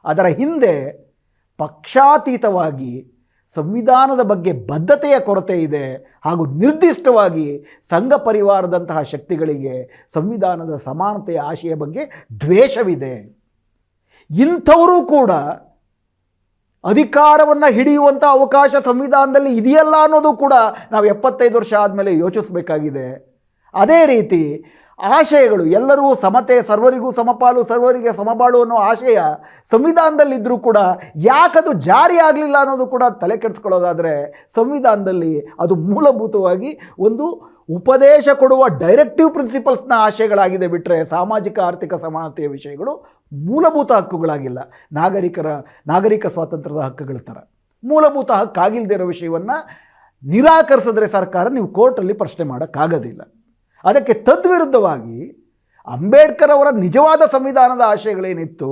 ಅದರ ಹಿಂದೆ ಪಕ್ಷಾತೀತವಾಗಿ ಸಂವಿಧಾನದ ಬಗ್ಗೆ ಬದ್ಧತೆಯ ಕೊರತೆ ಇದೆ ಹಾಗೂ ನಿರ್ದಿಷ್ಟವಾಗಿ ಸಂಘ ಪರಿವಾರದಂತಹ ಶಕ್ತಿಗಳಿಗೆ ಸಂವಿಧಾನದ ಸಮಾನತೆಯ ಆಶಯ ಬಗ್ಗೆ ದ್ವೇಷವಿದೆ. ಇಂಥವರೂ ಕೂಡ ಅಧಿಕಾರವನ್ನು ಹಿಡಿಯುವಂಥ ಅವಕಾಶ ಸಂವಿಧಾನದಲ್ಲಿ ಇದೆಯಲ್ಲ ಅನ್ನೋದು ಕೂಡ ನಾವು ಎಪ್ಪತ್ತೈದು ವರ್ಷ ಆದಮೇಲೆ ಯೋಚಿಸಬೇಕಾಗಿದೆ. ಅದೇ ರೀತಿ ಆಶಯಗಳು, ಎಲ್ಲರೂ ಸಮತೆ, ಸರ್ವರಿಗೂ ಸಮಪಾಲು, ಸರ್ವರಿಗೆ ಸಮಬಾಳು ಅನ್ನೋ ಆಶಯ ಸಂವಿಧಾನದಲ್ಲಿದ್ದರೂ ಕೂಡ ಯಾಕದು ಜಾರಿ ಆಗಲಿಲ್ಲ ಅನ್ನೋದು ಕೂಡ ತಲೆ ಕೆಡಿಸ್ಕೊಳ್ಳೋದಾದರೆ ಸಂವಿಧಾನದಲ್ಲಿ ಅದು ಮೂಲಭೂತವಾಗಿ ಒಂದು ಉಪದೇಶ ಕೊಡುವ ಡೈರೆಕ್ಟಿವ್ ಪ್ರಿನ್ಸಿಪಲ್ಸ್ನ ಆಶಯಗಳಾಗಿದೆ ಬಿಟ್ಟರೆ ಸಾಮಾಜಿಕ, ಆರ್ಥಿಕ, ಸಮಾನತೆಯ ವಿಷಯಗಳು ಮೂಲಭೂತ ಹಕ್ಕುಗಳಾಗಿಲ್ಲ. ನಾಗರಿಕರ, ನಾಗರಿಕ ಸ್ವಾತಂತ್ರ್ಯದ ಹಕ್ಕುಗಳ ಥರ ಮೂಲಭೂತ ಹಕ್ಕಾಗಿಲ್ಲದೆ ಇರೋ ವಿಷಯವನ್ನು ನಿರಾಕರಿಸಿದ್ರೆ ಸರ್ಕಾರ ನೀವು ಕೋರ್ಟಲ್ಲಿ ಪ್ರಶ್ನೆ ಮಾಡೋಕ್ಕಾಗೋದಿಲ್ಲ. ಅದಕ್ಕೆ ತದ್ವಿರುದ್ಧವಾಗಿ ಅಂಬೇಡ್ಕರ್ ಅವರ ನಿಜವಾದ ಸಂವಿಧಾನದ ಆಶಯಗಳೇನಿತ್ತು,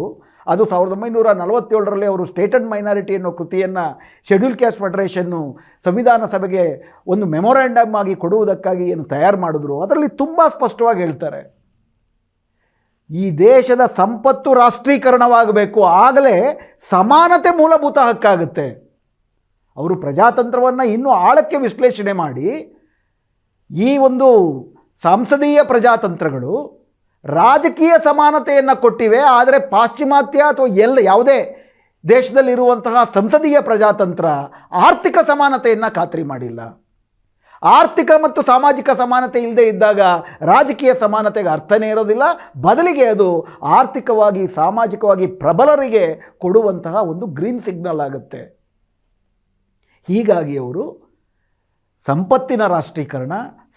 ಅದು ಸಾವಿರದ ಒಂಬೈನೂರ ನಲವತ್ತೇಳರಲ್ಲಿ ಅವರು ಸ್ಟೇಟ್ ಅಂಡ್ ಮೈನಾರಿಟಿ ಅನ್ನೋ ಕೃತಿಯನ್ನು ಶೆಡ್ಯೂಲ್ ಕ್ಯಾಸ್ಟ್ ಫೆಡರೇಷನ್ನು ಸಂವಿಧಾನ ಸಭೆಗೆ ಒಂದು ಮೆಮೊರಾಂಡಮ್ ಆಗಿ ಕೊಡುವುದಕ್ಕಾಗಿ ಏನು ತಯಾರು ಮಾಡಿದ್ರು, ಅದರಲ್ಲಿ ತುಂಬ ಸ್ಪಷ್ಟವಾಗಿ ಹೇಳ್ತಾರೆ. ಈ ದೇಶದ ಸಂಪತ್ತು ರಾಷ್ಟ್ರೀಕರಣವಾಗಬೇಕು. ಆಗಲೇ ಸಮಾನತೆ ಮೂಲಭೂತ ಹಕ್ಕಾಗುತ್ತೆ. ಅವರು ಪ್ರಜಾತಂತ್ರವನ್ನು ಇನ್ನೂ ಆಳಕ್ಕೆ ವಿಶ್ಲೇಷಣೆ ಮಾಡಿ, ಈ ಒಂದು ಸಂಸದೀಯ ಪ್ರಜಾತಂತ್ರಗಳು ರಾಜಕೀಯ ಸಮಾನತೆಯನ್ನು ಕೊಟ್ಟಿವೆ, ಆದರೆ ಪಾಶ್ಚಿಮಾತ್ಯ ಅಥವಾ ಎಲ್ಲ ಯಾವುದೇ ದೇಶದಲ್ಲಿರುವಂತಹ ಸಂಸದೀಯ ಪ್ರಜಾತಂತ್ರ ಆರ್ಥಿಕ ಸಮಾನತೆಯನ್ನು ಖಾತ್ರಿ ಮಾಡಿಲ್ಲ. ಆರ್ಥಿಕ ಮತ್ತು ಸಾಮಾಜಿಕ ಸಮಾನತೆ ಇಲ್ಲದೆ ಇದ್ದಾಗ ರಾಜಕೀಯ ಸಮಾನತೆಗೆ ಅರ್ಥನೇ ಇರೋದಿಲ್ಲ. ಬದಲಿಗೆ ಅದು ಆರ್ಥಿಕವಾಗಿ, ಸಾಮಾಜಿಕವಾಗಿ ಪ್ರಬಲರಿಗೆ ಕೊಡುವಂತಹ ಒಂದು ಗ್ರೀನ್ ಸಿಗ್ನಲ್ ಆಗುತ್ತೆ. ಹೀಗಾಗಿ ಅವರು ಸಂಪತ್ತಿನ ರಾಷ್ಟ್ರೀಕರಣ,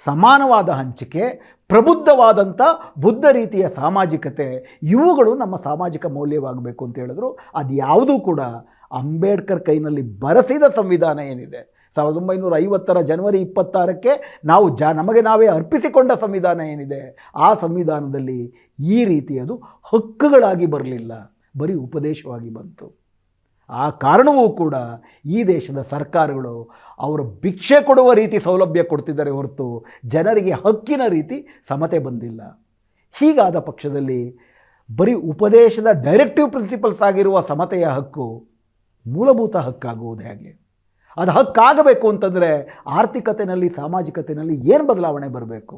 ಸಮಾನವಾದ ಹಂಚಿಕೆ ಪ್ರಬುದ್ಧವಾದಂಥ ಬುದ್ಧ ರೀತಿಯ ಸಾಮಾಜಿಕತೆ, ಇವುಗಳು ನಮ್ಮ ಸಾಮಾಜಿಕ ಮೌಲ್ಯವಾಗಬೇಕು ಅಂತ ಹೇಳಿದ್ರು. ಅದು ಯಾವುದೂ ಕೂಡ ಅಂಬೇಡ್ಕರ್ ಕೈನಲ್ಲಿ ಬರೆಸಿದ ಸಂವಿಧಾನ ಏನಿದೆ. ಸಾವಿರದ ಒಂಬೈನೂರ ಐವತ್ತರ ಜನವರಿ ಇಪ್ಪತ್ತಾರಕ್ಕೆ ನಾವು ಜ, ನಮಗೆ ನಾವೇ ಅರ್ಪಿಸಿಕೊಂಡ ಸಂವಿಧಾನ ಏನಿದೆ, ಆ ಸಂವಿಧಾನದಲ್ಲಿ ಈ ರೀತಿಯದು ಹಕ್ಕುಗಳಾಗಿ ಬರಲಿಲ್ಲ, ಬರೀ ಉಪದೇಶವಾಗಿ ಬಂತು. ಆ ಕಾರಣವೂ ಕೂಡ ಈ ದೇಶದ ಸರ್ಕಾರಗಳು ಅವರು ಭಿಕ್ಷೆ ಕೊಡುವ ರೀತಿ ಸೌಲಭ್ಯ ಕೊಡ್ತಿದ್ದಾರೆ ಹೊರತು ಜನರಿಗೆ ಹಕ್ಕಿನ ರೀತಿ ಸಮತೆ ಬಂದಿಲ್ಲ. ಹೀಗಾದ ಪಕ್ಷದಲ್ಲಿ ಬರೀ ಉಪದೇಶದ ಡೈರೆಕ್ಟಿವ್ ಪ್ರಿನ್ಸಿಪಲ್ಸ್ ಆಗಿರುವ ಸಮತೆಯ ಹಕ್ಕು ಮೂಲಭೂತ ಹಕ್ಕಾಗುವುದು ಹೇಗೆ? ಅದು ಹಕ್ಕಾಗಬೇಕು ಅಂತಂದರೆ ಆರ್ಥಿಕತೆಯಲ್ಲಿ ಸಾಮಾಜಿಕತೆಯಲ್ಲಿ ಏನು ಬದಲಾವಣೆ ಬರಬೇಕು?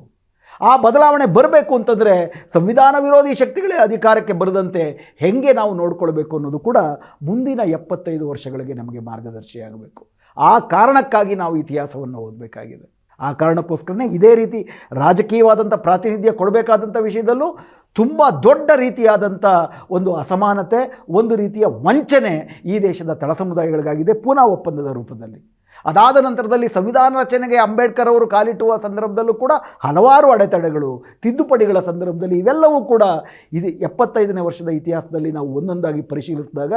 ಆ ಬದಲಾವಣೆ ಬರಬೇಕು ಅಂತಂದರೆ ಸಂವಿಧಾನ ವಿರೋಧಿ ಶಕ್ತಿಗಳೇ ಅಧಿಕಾರಕ್ಕೆ ಬರದಂತೆ ಹೆಂಗೆ ನಾವು ನೋಡ್ಕೊಳ್ಬೇಕು ಅನ್ನೋದು ಕೂಡ ಮುಂದಿನ ಎಪ್ಪತ್ತೈದು ವರ್ಷಗಳಿಗೆ ನಮಗೆ ಮಾರ್ಗದರ್ಶಿಯಾಗಬೇಕು. ಆ ಕಾರಣಕ್ಕಾಗಿ ನಾವು ಇತಿಹಾಸವನ್ನು ಓದಬೇಕಾಗಿದೆ. ಆ ಕಾರಣಕ್ಕೋಸ್ಕರನೇ ಇದೇ ರೀತಿ ರಾಜಕೀಯವಾದಂಥ ಪ್ರಾತಿನಿಧ್ಯ ಕೊಡಬೇಕಾದಂಥ ವಿಷಯದಲ್ಲೂ ತುಂಬ ದೊಡ್ಡ ರೀತಿಯಾದಂಥ ಒಂದು ಅಸಮಾನತೆ, ಒಂದು ರೀತಿಯ ವಂಚನೆ ಈ ದೇಶದ ತಳ ಸಮುದಾಯಗಳಿಗಾಗಿದೆ ಪೂನಾ ಒಪ್ಪಂದದ ರೂಪದಲ್ಲಿ. ಅದಾದ ನಂತರದಲ್ಲಿ ಸಂವಿಧಾನ ರಚನೆಗೆ ಅಂಬೇಡ್ಕರ್ ಅವರು ಕಾಲಿಟ್ಟುವ ಸಂದರ್ಭದಲ್ಲೂ ಕೂಡ ಹಲವಾರು ಅಡೆತಡೆಗಳು, ತಿದ್ದುಪಡಿಗಳ ಸಂದರ್ಭದಲ್ಲಿ ಇವೆಲ್ಲವೂ ಕೂಡ ಇದು ಎಪ್ಪತ್ತೈದನೇ ವರ್ಷದ ಇತಿಹಾಸದಲ್ಲಿ ನಾವು ಒಂದೊಂದಾಗಿ ಪರಿಶೀಲಿಸಿದಾಗ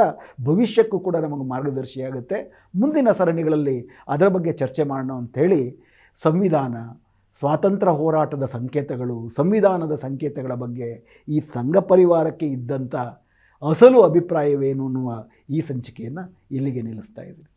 ಭವಿಷ್ಯಕ್ಕೂ ಕೂಡ ನಮಗೆ ಮಾರ್ಗದರ್ಶಿಯಾಗುತ್ತೆ. ಮುಂದಿನ ಸರಣಿಗಳಲ್ಲಿ ಅದರ ಬಗ್ಗೆ ಚರ್ಚೆ ಮಾಡೋಣ ಅಂಥೇಳಿ ಸಂವಿಧಾನ ಸ್ವಾತಂತ್ರ್ಯ ಹೋರಾಟದ ಸಂಕೇತಗಳು, ಸಂವಿಧಾನದ ಸಂಕೇತಗಳ ಬಗ್ಗೆ ಈ ಸಂಘ ಪರಿವಾರಕ್ಕೆ ಇದ್ದಂಥ ಅಸಲು ಅಭಿಪ್ರಾಯವೇನು ಅನ್ನುವ ಈ ಸಂಚಿಕೆಯನ್ನು ಇಲ್ಲಿಗೆ ನಿಲ್ಲಿಸ್ತಾ ಇದ್ದೀನಿ.